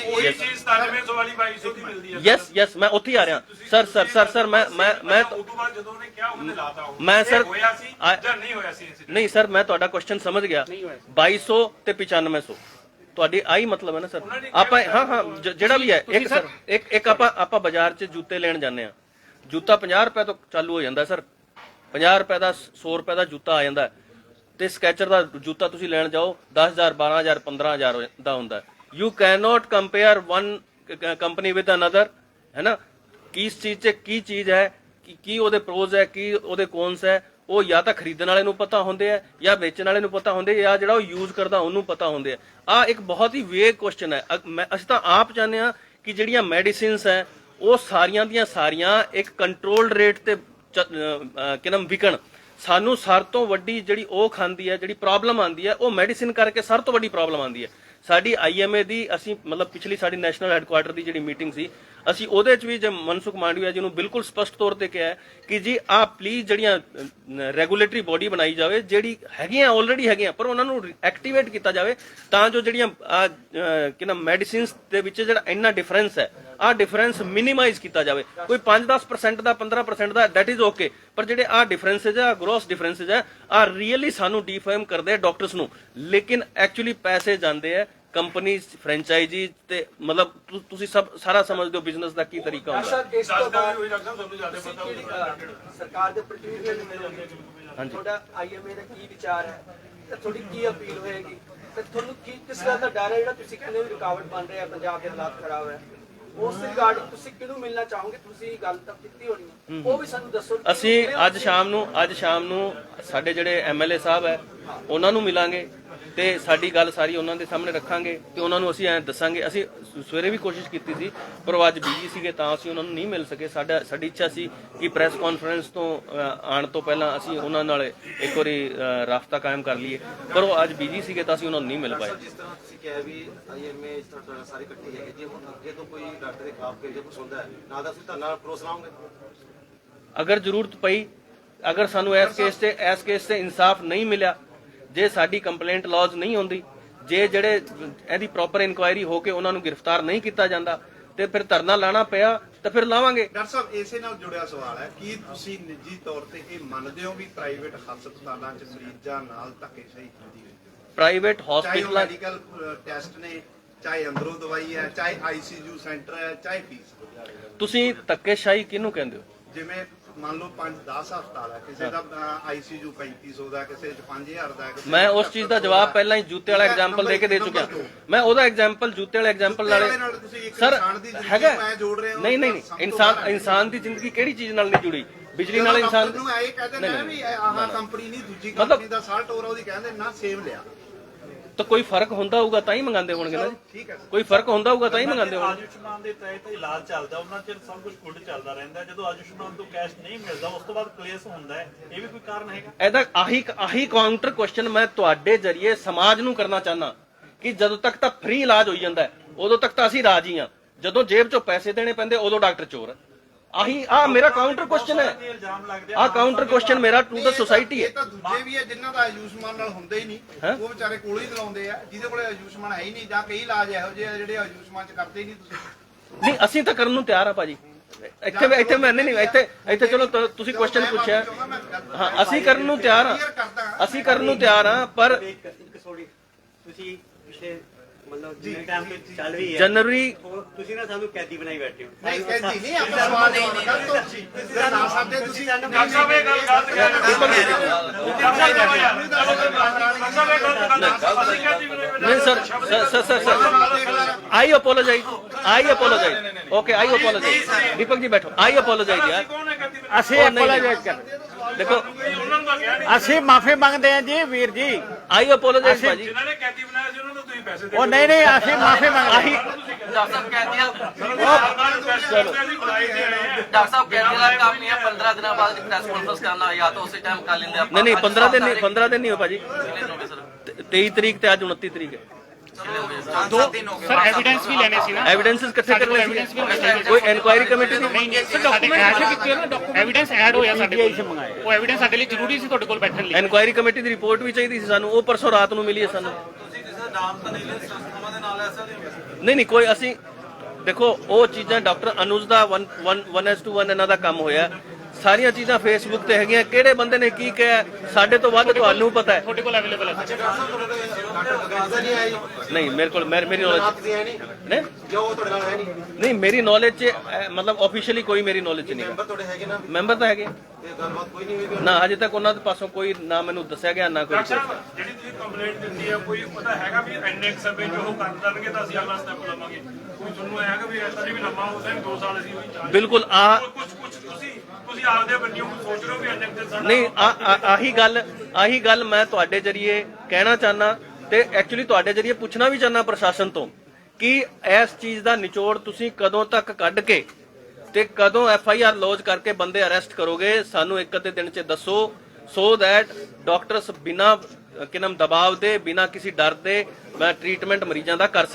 ਹੋ ਉਹੀ. ਚੀਜ਼ 9700 ਵਾਲੀ 2200 ਦੀ ਮਿਲਦੀ ਹੈ yes yes ਮੈਂ ਉੱਥੇ ਹੀ ਆ ਰਿਹਾ। ਸਰ ਸਰ ਸਰ ਸਰ ਮੈਂ ਮੈਂ ਮੈਂ ਉਸ ਤੋਂ ਬਾਅਦ ਜਦੋਂ ਉਹਨੇ ਕਿਹਾ ਉਹਨੇ ਲਾਤਾ ਉਹ। ਮੈਂ ਸਰ- ਹੋਇਆ ਸੀ ਜਾਂ ਨਹੀਂ ਹੋਇਆ ਸੀ? ਨਹੀਂ ਸਰ ਮੈਂ ਤੁਹਾਡਾ ਕੁਐਸਚਨ ਸਮਝ ਗਿਆ। ਨਹੀਂ ਹੋਇਆ 2200 ਤੇ 9500 ਤੁਹਾਡੀ ਆਈ ਮਤਲਬ ਹੈ ਨਾ ਸਰ ਨੇ ਆਪਾਂ ਹਾਂ ਹਾਂ ਜਿਹੜਾ ਵੀ ਹੈ ਇੱਕ ਤੁਸੀਂ ਸਰ ਇੱਕ ਇੱਕ ਆਪਾਂ ਆਪਾਂ ਬਾਜ਼ਾਰ 'ਚ ਜੁੱਤੇ ਲੈਣ ਜਾਂਦੇ ਆ ਜੁੱਤਾ 50 ਰੁਪਏ ਤੋਂ ਚਾਲੂ ਹੋ ਜਾਂਦਾ ਸਰ 50 ਰੁਪਏ ਦਾ 100 ਰੁਪਏ ਦਾ ਜੁੱਤਾ ਆ ਜਾਂਦਾ। ਹੈ। ਤੇ ਸਕੈਚਰ ਦਾ ਜੁੱਤਾ ਤੁਸੀਂ ਲੈਣ ਜਾਓ 10000 12000 15000 ਦਾ ਹੁੰਦਾ। You can not compare one company with another ਹੈ ਨਾ? ਕਿਸ ਚੀਜ਼ 'ਚ ਕੀ ਚੀਜ਼ ਹੈ, ਕੀ ਉਹਦੇ ਪ੍ਰੋਜ਼ ਹੈ, ਕੀ ਉਹਦੇ ਕੋਨਸ ਹੈ, ਉਹ ਜਾਂ ਤਾਂ ਖਰੀਦਣ ਵਾਲੇ ਨੂੰ ਪਤਾ ਹੁੰਦੇ ਆ, ਜਾਂ ਵੇਚਣ ਵਾਲੇ ਨੂੰ ਪਤਾ ਹੁੰਦੇ ਜਾਂ ਜਿਹੜਾ ਉਹ ਯੂਜ਼ ਕਰਦਾ ਉਹਨੂੰ ਪਤਾ ਹੁੰਦੇ ਆ। ਆ ਇੱਕ ਬਹੁਤ ਹੀ ਵੇਗ ਕੁਐਸਚਨ ਹੈ। ਅਸੀਂ ਤਾਂ ਆਪ ਚਾਹੁੰਦੇ ਆ ਕਿ ਜਿਹੜੀਆਂ ਮੈਡੀਸਿਨਸ ਹੈ, ਉਹ ਸਾਰੀਆਂ ਦੀਆਂ ਸਾਰੀਆਂ ਇੱਕ ਕੰਟਰੋਲਡ ਰੇਟ ਤੇ ਚ- ਵਿਕਣ। ਸਾਨੂੰ ਸਰ ਤੋਂ ਵੱਡੀ ਜਿਹੜੀ ਉਹ ਖਾਂਦੀ ਹੈ ਜਿਹੜੀ ਪ੍ਰੋਬਲਮ ਆਂਦੀ ਹੈ ਉਹ ਮੈਡੀਸਿਨ ਕਰਕੇ ਸਰ ਤੋਂ ਵੱਡੀ ਪ੍ਰੋਬਲਮ ਆਂਦੀ ਹੈ। ਸਾਡੀ ਆਈਐਮਏ ਦੀ ਅਸੀਂ ਮਤਲਬ ਪਿਛਲੀ ਸਾਡੀ ਨੈਸ਼ਨਲ ਹੈੱਡਕੁਆਟਰ ਦੀ ਜਿਹੜੀ ਮੀਟਿੰਗ ਸੀ ਅਸੀਂ ਉਹਦੇ ਚ ਵੀ ਜੇ ਮਨਸੁਖ ਮਾਂਡਵੀਆ ਜੀ ਨੂੰ ਬਿਲਕੁਲ ਸਪਸ਼ਟ ਤੌਰ ਤੇ ਕਿਹਾ ਕਿ ਜੀ ਆ ਪਲੀਜ਼ ਜਿਹੜੀਆਂ ਰੈਗੂਲੇਟਰੀ ਬੋਡੀ ਬਣਾਈ ਜਾਵੇ ਜਿਹੜੀ ਹੈਗੀਆਂ ਆਲਰੇਡੀ ਹੈਗੀਆਂ ਪਰ ਉਹਨਾਂ ਨੂੰ ਐਕਟੀਵੇਟ ਕੀਤਾ ਜਾਵੇ ਤਾਂ ਜੋ ਜਿਹੜੀਆਂ ਆਹ, ਮੈਡੀਸਿਨਸ ਦੇ ਵਿੱਚ ਜਿਹੜਾ ਇੰਨਾ ਡਿਫਰੈਂਸ ਹੈ ਆ ਡਿਫਰੈਂਸ ਮਿਨੀਮਾਈਜ਼ ਕੀਤਾ ਜਾਵੇ। ਕੋਈ 5-10% ਦਾ 15% ਦਾ ਦੈਟ ਇਜ਼ ਓਕੇ ਪਰ ਜਿਹੜੇ ਆ ਡਿਫਰੈਂਸਸ ਆ ਗ੍ਰੋਸ ਡਿਫਰੈਂਸਸ ਆ ਆ ਰੀਅਲੀ ਸਾਨੂੰ ਡੀਫੇਮ ਕਰਦੇ ਆ ਡਾਕਟਰਸ ਨੂੰ। ਲੇਕਿਨ ਐਕਚੁਅਲੀ ਪੈਸੇ ਜਾਂਦੇ ਆ ਕੰਪਨੀ ਫਰੈਂਚਾਈਜ਼ੀ ਤੇ ਮਤਲਬ ਤੁਸੀਂ ਸਭ ਸਾਰਾ ਸਮਝਦੇ ਹੋ ਬਿਜ਼ਨਸ ਦਾ ਕੀ ਤਰੀਕਾ ਹੁੰਦਾ। ਸਾਹਿਬ ਇਸ ਤੋਂ ਬਾਅਦ ਸਰਕਾਰ ਦੇ ਪ੍ਰਤੀਨਿਧ ਮਿਲੋਗੇ ਹਾਂਜੀ। ਤੁਹਾਡਾ ਆਈਐਮਏ ਦਾ ਕੀ ਵਿਚਾਰ ਹੈ? ਤੇ ਤੁਹਾਡੀ ਕੀ ਅਪੀਲ ਹੋਏਗੀ? ਤੇ ਤੁਹਾਨੂੰ ਕੀ ਕਿਸ ਗੱਲ ਦਾ ਡਰ ਹੈ ਜਿਹੜਾ ਤੁਸੀਂ ਕਹਿੰਦੇ ਹੋ ਰੁਕਾਵਟ ਬਣ ਰਿਹਾ ਪੰਜਾਬ ਦੇ ਹਾਲਾਤ ਖਰਾਬ ਹੈ? ਉਸ ਰਿਗਾਰਡਿੰਗ ਤੁਸੀਂ ਕਿਹਨੂੰ ਮਿਲਣਾ ਚਾਹੋਗੇ ਤੁਸੀਂ ਗੱਲ ਤਾਂ ਕੀਤੀ ਹੋਣੀ ਹੈ। ਉਹ ਵੀ ਸਾਨੂੰ ਦੱਸੋ ਕਿ ਅਸੀਂ ਅੱਜ ਸ਼ਾਮ ਨੂੰ ਅੱਜ ਸ਼ਾਮ ਨੂੰ ਸਾਡੇ ਜਿਹੜੇ ਐਮਐਲਏ ਸਾਹਿਬ ਹੈ। ਉਹਨਾਂ ਨੂੰ ਮਿਲਾਂਗੇ। ਤੇ ਸਾਡੀ ਗੱਲ ਸਾਰੀ ਉਹਨਾਂ ਦੇ ਸਾਹਮਣੇ ਰੱਖਾਂਗੇ ਤੇ ਉਹਨਾਂ ਨੂੰ ਅਸੀਂ ਐ ਦੱਸਾਂਗੇ ਅਸੀਂ ਸਵੇਰੇ ਵੀ ਕੋਸ਼ਿਸ਼ ਕੀਤੀ ਸੀ ਪਰ ਉਹ ਅੱਜ ਬਿਜ਼ੀ ਸੀਗੇ ਤਾਂ ਅਸੀਂ ਉਹਨਾਂ ਨੂੰ ਨਹੀਂ ਮਿਲ ਸਕੇ। ਸਾਡਾ ਸਾਡੀ ਇੱਛਾ ਸੀ ਕਿ ਪ੍ਰੈਸ ਕਾਨਫਰੰਸ ਤੋਂ ਆਉਣ ਤੋਂ ਪਹਿਲਾਂ ਅਸੀਂ ਉਹਨਾਂ ਨਾਲ ਇੱਕ ਵਾਰੀ ਰਾਬਤਾ ਕਾਇਮ ਕਰ ਲਈਏ। ਪਰ ਉਹ ਅੱਜ ਬਿਜ਼ੀ ਸੀਗੇ ਤਾਂ ਅਸੀਂ ਉਹਨਾਂ ਨੂੰ ਨਹੀਂ ਮਿਲ ਪਾਏ। ਜਿਸ ਤਰ੍ਹਾਂ ਤੁਸੀਂ ਕਿਹਾ ਵੀ ਆਈਐਮਏ ਇਸ ਤਰ੍ਹਾਂ ਤੁਹਾਡਾ ਸਾਰੇ ਇਕੱਠੇ ਹੈਗੇ ਜੇ ਹੁਣ ਅੱਗੇ ਤੋਂ ਕੋਈ ਡਾਕਟਰ ਦੇ ਖਿਲਾਫ ਕੋਈ ਜੇ ਕੁਝ ਹੁੰਦਾ ਹੈ ਨਾਲ ਦਾ ਤੁਸੀਂ ਧਰਨਾ ਪਰੋਸ ਲਾਉਂਗੇ ਅਗਰ ਜ਼ਰੂਰਤ ਪਈ ਅਗਰ ਸਾਨੂੰ ਇਸ ਕੇਸ ਤੇ ਇਸ ਕੇਸ ਤੇ ਇਨਸਾਫ ਨਹੀਂ ਮਿਲਿਆ ਜੇ ਸਾਡੀ ਕੰਪਲੇਂਟ ਲੌਜ ਨਹੀਂ ਹੁੰਦੀ ਜੇ ਜਿਹੜੇ ਇਹਦੀ ਪ੍ਰੋਪਰ ਇਨਕੁਆਇਰੀ ਹੋ ਕੇ ਉਹਨਾਂ ਨੂੰ ਗ੍ਰਿਫਤਾਰ ਨਹੀਂ ਕੀਤਾ ਜਾਂਦਾ ਤੇ ਫਿਰ ਧਰਨਾ ਲਾਣਾ ਪਿਆ ਤਾਂ ਫਿਰ ਲਾਵਾਂਗੇ। ਡਾਕਟਰ ਸਾਹਿਬ ਇਸੇ ਨਾਲ ਜੁੜਿਆ ਸਵਾਲ ਹੈ ਕੀ ਤੁਸੀਂ ਨਿੱਜੀ ਤੌਰ ਤੇ ਇਹ ਮੰਨਦੇ ਹੋ ਵੀ ਪ੍ਰਾਈਵੇਟ ਹਸਪਤਾਲਾਂ 'ਚ ਮਰੀਜ਼ਾਂ ਨਾਲ ਧੱਕੇਸ਼ਾਹੀ ਹੁੰਦੀ ਹੈ? ਪ੍ਰਾਈਵੇਟ ਹਸਪੀਟਲਾਂ ਮੈਡੀਕਲ ਟੈਸਟ ਨੇ ਚਾਹੇ ਅੰਦਰੋਂ ਦਵਾਈ ਹੈ ਚਾਹੇ ਆਈਸੀਯੂ ਸੈਂਟਰ ਹੈ ਚਾਹੇ ਫੀਸ ਤੁਸੀਂ ਧੱਕੇਸ਼ਾਹੀ ਕਿਹਨੂੰ ਕਹਿੰਦੇ ਹੋ? ਜਿਵੇਂ ਮੰਨ ਲਓ 5-10 ਹਸਪਤਾਲ ਹੈ ਕਿਸੇ ਦਾ ਆਈਸੀਯੂ 3500 ਦਾ ਕਿਸੇ 'ਚ 5000 ਦਾ ਹੈ, ਕਿਸੇ ਮੈਂ ਉਸ ਚੀਜ਼ ਦਾ ਜਵਾਬ ਪਹਿਲਾਂ ਹੀ ਜੂਤੇ ਵਾਲਾ ਐਗਜ਼ਾਮਪਲ ਦੇ ਕੇ ਦੇ ਚੁੱਕਿਆ। ਮੈਂ ਉਹਦਾ ਐਗਜ਼ਾਮਪਲ ਜੂਤੇ ਵਾਲੇ ਐਗਜ਼ਾਮਪਲ ਨਾਲੇ ਸਰ ਹੈਗਾ। ਹੋ, ਨਹੀਂ। ਨਹੀਂ ਇਨਸਾਨ ਹੈ। ਇਨਸਾਨ ਦੀ ਜ਼ਿੰਦਗੀ ਕਿਹੜੀ ਚੀਜ਼ ਨਾਲ ਨਹੀਂ ਜੁੜੀ? ਬਿਜਲੀ ਨਾਲ ਇਨਸਾਨ ਨੂੰ ਐ ਕਹਿੰਦੇ ਨੇ ਵੀ ਇਹ ਆਹ ਕੰਪਨੀ ਨਹੀਂ ਦੂਜੀ ਕੰਪਨੀ ਦਾ ਸਾਲਟ ਹੋਰ ਉਹਦੀ ਕਹਿੰਦੇ ਨਾ ਸੇਮ ਲਿਆ। ਤਾਂ ਕੋਈ ਫ਼ਰਕ ਹੁੰਦਾ ਹੋਊਗਾ ਤਾਂ ਹੀ ਮੰਗਾਉਂਦੇ ਹੋਣਗੇ ਨਾ ਜੀ। ਠੀਕ ਹੈ ਕੋਈ ਫ਼ਰਕ ਹੁੰਦਾ ਹੋਊਗਾ ਤਾਂ ਹੀ ਮੰਗਾਉਂਦੇ ਹੋਣਗੇ। ਆਯੁਸ਼ਮਾਨ ਦੇ ਤਹਿਤ ਇਲਾਜ ਚੱਲਦਾ ਉਹਨਾਂ ਚਿਰ ਸਭ ਕੁਝ ਗੁੱਡ ਚੱਲਦਾ ਰਹਿੰਦਾ ਹੈ। ਜਦੋਂ ਆਯੁਸ਼ਮਾਨ ਤੋਂ ਕੈਸ਼ ਨਹੀਂ ਮਿਲਦਾ ਉਸ ਤੋਂ ਬਾਅਦ ਕਲੇਸ਼ ਹੁੰਦਾ ਹੈ। ਇਹ ਵੀ ਕੋਈ ਕਾਰਨ ਹੈਗਾ? ਇਹਦਾ ਆਹੀ ਆਹੀ ਕਾਊਂਟਰ ਕੁਐਸਚਨ ਮੈਂ ਤੁਹਾਡੇ ਜਰੀਏ ਸਮਾਜ ਨੂੰ ਕਰਨਾ ਚਾਹਨਾ ਕਿ ਜਦੋਂ ਤੱਕ ਤਾਂ ਫ੍ਰੀ ਇਲਾਜ ਹੋਈ ਜਾਂਦਾ ਹੈ, ਉਦੋਂ ਤੱਕ ਤਾਂ ਅਸੀਂ ਰਾਜੀ ਹਾਂ। ਜਦੋਂ ਜੇਬ ਚੋਂ ਪੈਸੇ ਦੇਣੇ ਪੈਂਦੇ ਉਦੋਂ ਡਾਕਟਰ ਚੋਰ ਹੈ। ਆਹੀ ਆ ਮੇਰਾ ਕਾਊਂਟਰ ਕੁਐਸਚਨ ਹੈ। ਇਲਜ਼ਾਮ ਲੱਗਦੇ ਆ ਕਾਊਂਟਰ ਕੁਐਸਚਨ ਮੇਰਾ ਟੂ ਦਾ ਸੋਸਾਇਟੀ ਇਹ ਹੈ ਤਾਂ ਦੂਜੇ ਵੀ ਹੈ ਜਿਨ੍ਹਾਂ ਦਾ ਆਯੁਸ਼ਮਾਨ ਨਾਲ ਹੁੰਦਾ ਹੀ ਨਹੀਂ? ਉਹ ਵਿਚਾਰੇ ਕੋਲ ਹੀ ਚਲਾਉਂਦੇ ਆ ਜਿਹਦੇ ਕੋਲੇ ਆਯੁਸ਼ਮਾਨ ਹੈ ਹੀ ਨਹੀਂ ਜਾਂ ਕਈ ਇਲਾਜ ਇਹੋ ਜਿਹੇ ਆ ਜਿਹੜੇ ਆਯੁਸ਼ਮਾਨ ਚ ਕਰਦੇ ਹੀ ਨਹੀਂ ਤੁਸੀਂ। ਨਹੀਂ ਅਸੀਂ ਤਾਂ ਕਰਨ ਨੂੰ ਤਿਆਰ ਆ ਭਾਜੀ। ਇੱਥੇ ਮੈਂ ਇੱਥੇ ਮੈਂ ਨਹੀਂ ਨਹੀਂ ਇੱਥੇ ਇੱਥੇ ਚਲੋ ਤੁਸੀਂ ਕੁਐਸਚਨ ਪੁੱਛਿਆ। ਹਾਂ ਅਸੀਂ ਕਰਨ ਨੂੰ ਤਿਆਰ ਆ। ਅਸੀਂ ਕਰਨ ਨੂੰ ਤਿਆਰ ਆ ਪਰ ਇੱਕ ਸੋਰੀ। ਤੁਸੀਂ ਪਿਛਲੇ ਮਤਲਬ ਜਿੰਨੇ ਟਾਈਮ ਤੋਂ ਚੱਲ ਰਹੀ ਹੈ ਜਨਵਰੀ ਉਹ ਤੁਸੀਂ ਨਾ ਸਾਨੂੰ ਕੈਦੀ ਬਣਾਈ ਬੈਠੇ ਹੋ। ਨਹੀਂ ਕਹਿੰਦੀ ਨਹੀਂ ਆਪਾਂ ਸਵਾਲ ਜਵਾਬ ਕਰ ਤੋਂ ਤੁਸੀਂ। ਨਾ ਸਕਦੇ ਤੁਸੀਂ ਡਾਕਟਰ ਸਾਹਿਬ ਇਹ ਗੱਲ ਗਲਤ ਕਹਿ ਰਹੇ ਹੋ। ਡਾਕਟਰ ਸਾਹਿਬ ਇਹ ਯਾਰ ਡਾਕਟਰ ਸਾਹਿਬ ਇਹ ਗਲਤ ਗੱਲ ਅਸੀਂ ਕਹਿੰਦੇ ਵੀ ਨਹੀਂ ਨਹੀਂ sir sir sir I apologise I apologise okay I apologise Deepak ji ਬੈਠੋ। ਆਈ ਅਪੋਲੋਜਾਈਜ਼ ਯਾਰ। ਕੌਣ ਹੈ ਕਹਿੰਦੀ ਅਸੀਂ ਉਹ ਨਹੀਂ, apologize ਕਰ ਦੇਖੋ ਨਹੀਂ। ਅਸੀਂ ਮਾਫੀ ਮੰਗਦੇ ਹਾਂ ਜੀ ਵੀਰ ਜੀ। ਆਈ ਅਪੋਲੋਜਾਈਜ਼ ਭਾਜੀ। ਜਿਨ੍ਹਾਂ ਨੇ ਕੈਦੀ ਬਣਾਇਆ ਸੀ ਪੈਸੇ ਦੇ ਉਹ ਨਹੀਂ ਨਹੀਂ ਅਸੀਂ ਮਾਫੀ ਮੰਗਦੇ ਡਾਕਟਰ ਸਾਹਿਬ ਕਹਿੰਦੇ ਆ ਆ ਡਾਕਟਰ ਸਾਹਿਬ ਕਹਿੰਦੇ ਆ ਕੰਮ ਇਹ 15 ਦਿਨਾਂ ਬਾਅਦ ਪ੍ਰੈਸ ਕਾਨਫਰੰਸ ਕਰਨਾ ਜਾਂ ਤਾਂ ਉਸੇ ਟਾਈਮ ਕਰ ਲੈਂਦੇ ਆਪਾਂ। ਨਹੀਂ ਨਹੀਂ 15 ਦਿਨ ਨਹੀਂ 15 ਦਿਨ ਨਹੀਂ ਹੋ ਭਾਜੀ। ਹੋ ਗਏ ਸਰ। 23 ਤਰੀਕ ਤੇ ਅੱਜ 29 ਤਰੀਕ ਹੈ। ਦੋ ਸਰ ਐਵੀਡੈਂਸ ਵੀ ਲੈਣੇ ਸੀ ਨਾ। ਐਵੀਡੈਂਸਸ ਇਕੱਠੇ ਕਰਨੇ ਸੀ। ਕੋਈ ਇਨਕੁਆਇਰੀ ਕਮੇਟੀ ਦੀ ਨਹੀਂ ਨਹੀਂ ਸਾਡੇ ਐਡ ਕੀਤੇ ਨਾ ਡਾਕੂਮੈਂਟ ਐਵੀਡੈਂਸ ਐਡ ਹੋਇਆ ਸਾਡੇ ਕੋਲ। ਉਹ ਐਵੀਡੈਂਸ ਸਾਡੇ ਲਈ ਜ਼ਰੂਰੀ ਸੀ ਤੁਹਾਡੇ ਕੋਲ ਬੈਠਣ ਲਈ। ਇਨਕੁਆਇਰੀ ਕਮੇਟੀ ਦੀ ਰਿਪੋਰਟ ਵੀ ਚਾਹੀਦੀ ਸੀ ਸਾਨੂੰ। ਉਹ ਪਰਸੋਂ ਰਾਤ ਨੂੰ ਮਿਲੀ ਹੈ ਸਾਨੂੰ। ਨਾਮ ਤਾਂ ਨਹੀਂ ਲੈ ਸੰਸਥਾਵਾਂ ਦੇ ਨਾਲ ਐਸਾ ਨਹੀਂ ਨਹੀਂ ਨਹੀਂ, ਕੋਈ, ਅਸੀਂ ਦੇਖੋ, ਉਹ ਚੀਜ਼ਾਂ ਡਾਕਟਰ ਅਨੁਜ ਦਾ 1 1 1 ਇਹਨਾਂ ਦਾ ਕੰਮ ਹੋਇਆ। ਸਾਰੀਆਂ ਚੀਜ਼ਾਂ ਫੇਸਬੁੱਕ ਤੇ ਹੈਗੀਆਂ। ਕਿਹੜੇ ਬੰਦੇ ਨੇ ਕੀ ਕਿਹਾ? ਸਾਡੇ ਤੋਂ ਵੱਧ ਤੁਹਾਨੂੰ ਪਤਾ ਹੈ। ਤੁਹਾਡੇ ਕੋਲ ਅਵੇਲੇਬਲ ਹੈ। ਨਹੀਂ ਮੇਰੇ ਕੋਲ ਮੇਰੀ ਮੇਰੀ ਆਪ ਨੌਲੇਜ ਤੁਸੀਂ ਹੈ ਨਹੀਂ। ਨੇ ਜੋ ਉਹ ਤੁਹਾਡੇ ਨਾਲ ਹੈ ਨਹੀਂ। ਨਹੀਂ ਮੇਰੀ ਨੌਲੇਜ ਚ ਅਹ, ਮਤਲਬ ਆਫੀਸ਼ੀਅਲੀ ਕੋਈ ਮੇਰੀ ਨੌਲੇਜ ਚ ਨਹੀਂ ਹੈ ਮੈਂਬਰ ਤੁਹਾਡੇ ਹੈਗੇ ਨਾ? ਮੈਂਬਰ ਤਾਂ ਹੈਗੇ। ਤੇ ਗੱਲਬਾਤ ਕੋਈ ਨਹੀਂ ਹੋਈ ਨਾ ਹਜੇ ਤੱਕ ਉਹਨਾਂ ਦੇ ਪਾਸੋਂ ਕੋਈ ਨਾ ਮੈਨੂੰ ਦੱਸਿਆ ਗਿਆ ਨਾ ਕੋਈ ਡਾਕਟਰ ਸਾਹਿਬ ਜਿਹੜੀ ਤੁਸੀਂ ਕੰਪਲੇਂਟ ਦਿੱਤੀ ਹੈ ਕੋਈ ਉਹਦਾ ਹੈਗਾ ਵੀ ਇੰਨੇ ਕੁ ਸਮੇਂ 'ਚ ਉਹ ਕਰ ਦੇਣਗੇ ਤਾਂ ਅਸੀਂ ਅਗਲਾ ਸਟੈਪ ਲਵਾਂਗੇ। ਕੋਈ ਤੁਹਾਨੂੰ ਇਹ ਹੈਗਾ ਵੀ ਐਸਾ ਨਹੀਂ ਵੀ ਲੰਮਾ ਹੋ ਜਾਏ 2 ਸਾਲ ਅਸੀਂ ਉਹੀ ਚਾਹ ਬਿਲਕੁਲ ਆ ਕੁਝ ਕੁਝ ਤੁਸੀਂ ਤੁਸੀਂ ਆਪਦੇ ਬੰਨਿਓ ਸੋਚ ਰਹੇ ਹੋ ਵੀ ਇੰਨੇ ਕੁ ਸਾਡਾ ਨਹੀਂ, ਆ- ਆ- ਆਹੀ ਗੱਲ ਆਹੀ ਗੱਲ ਮੈਂ ਤੁਹਾਡੇ ਜਰੀਏ ਕਹਿਣਾ ਚਾਹਨਾ ਤੇ ਐਕਚੁਅਲੀ ਤੁਹਾਡੇ ਜਰੀਏ ਪੁੱਛਣਾ ਵੀ ਚਾਹਨਾ ਪ੍ਰਸ਼ਾਸਨ ਤੋਂ ਕਿ ਇਸ ਚੀਜ਼ ਦਾ ਨਿਚੋੜ ਤੁਸੀਂ ਕਦੋਂ ਤੱਕ ਕੱਢ ਕੇ ਤੇ ਕਦੋਂ ਐਫ ਆਈ ਆਰ ਲੌਜ ਕਰਕੇ ਬੰਦੇ ਅਰੈਸਟ ਕਰੋਗੇ, ਸਾਨੂੰ ਇੱਕ ਅੱਧੇ ਦਿਨ ਚ ਦੱਸੋ। ਸੋ ਦੈਟ ਡਾਕਟਰਸ ਬਿਨਾ, ਕਿਨਮ ਦਬਾਅ ਦੇ, ਬਿਨਾ ਕਿਸੇ ਡਰ ਦੇ ਟ੍ਰੀਟਮੈਂਟ ਮਰੀਜ਼ਾਂ ਦਾ ਕਰ ਸਕਣ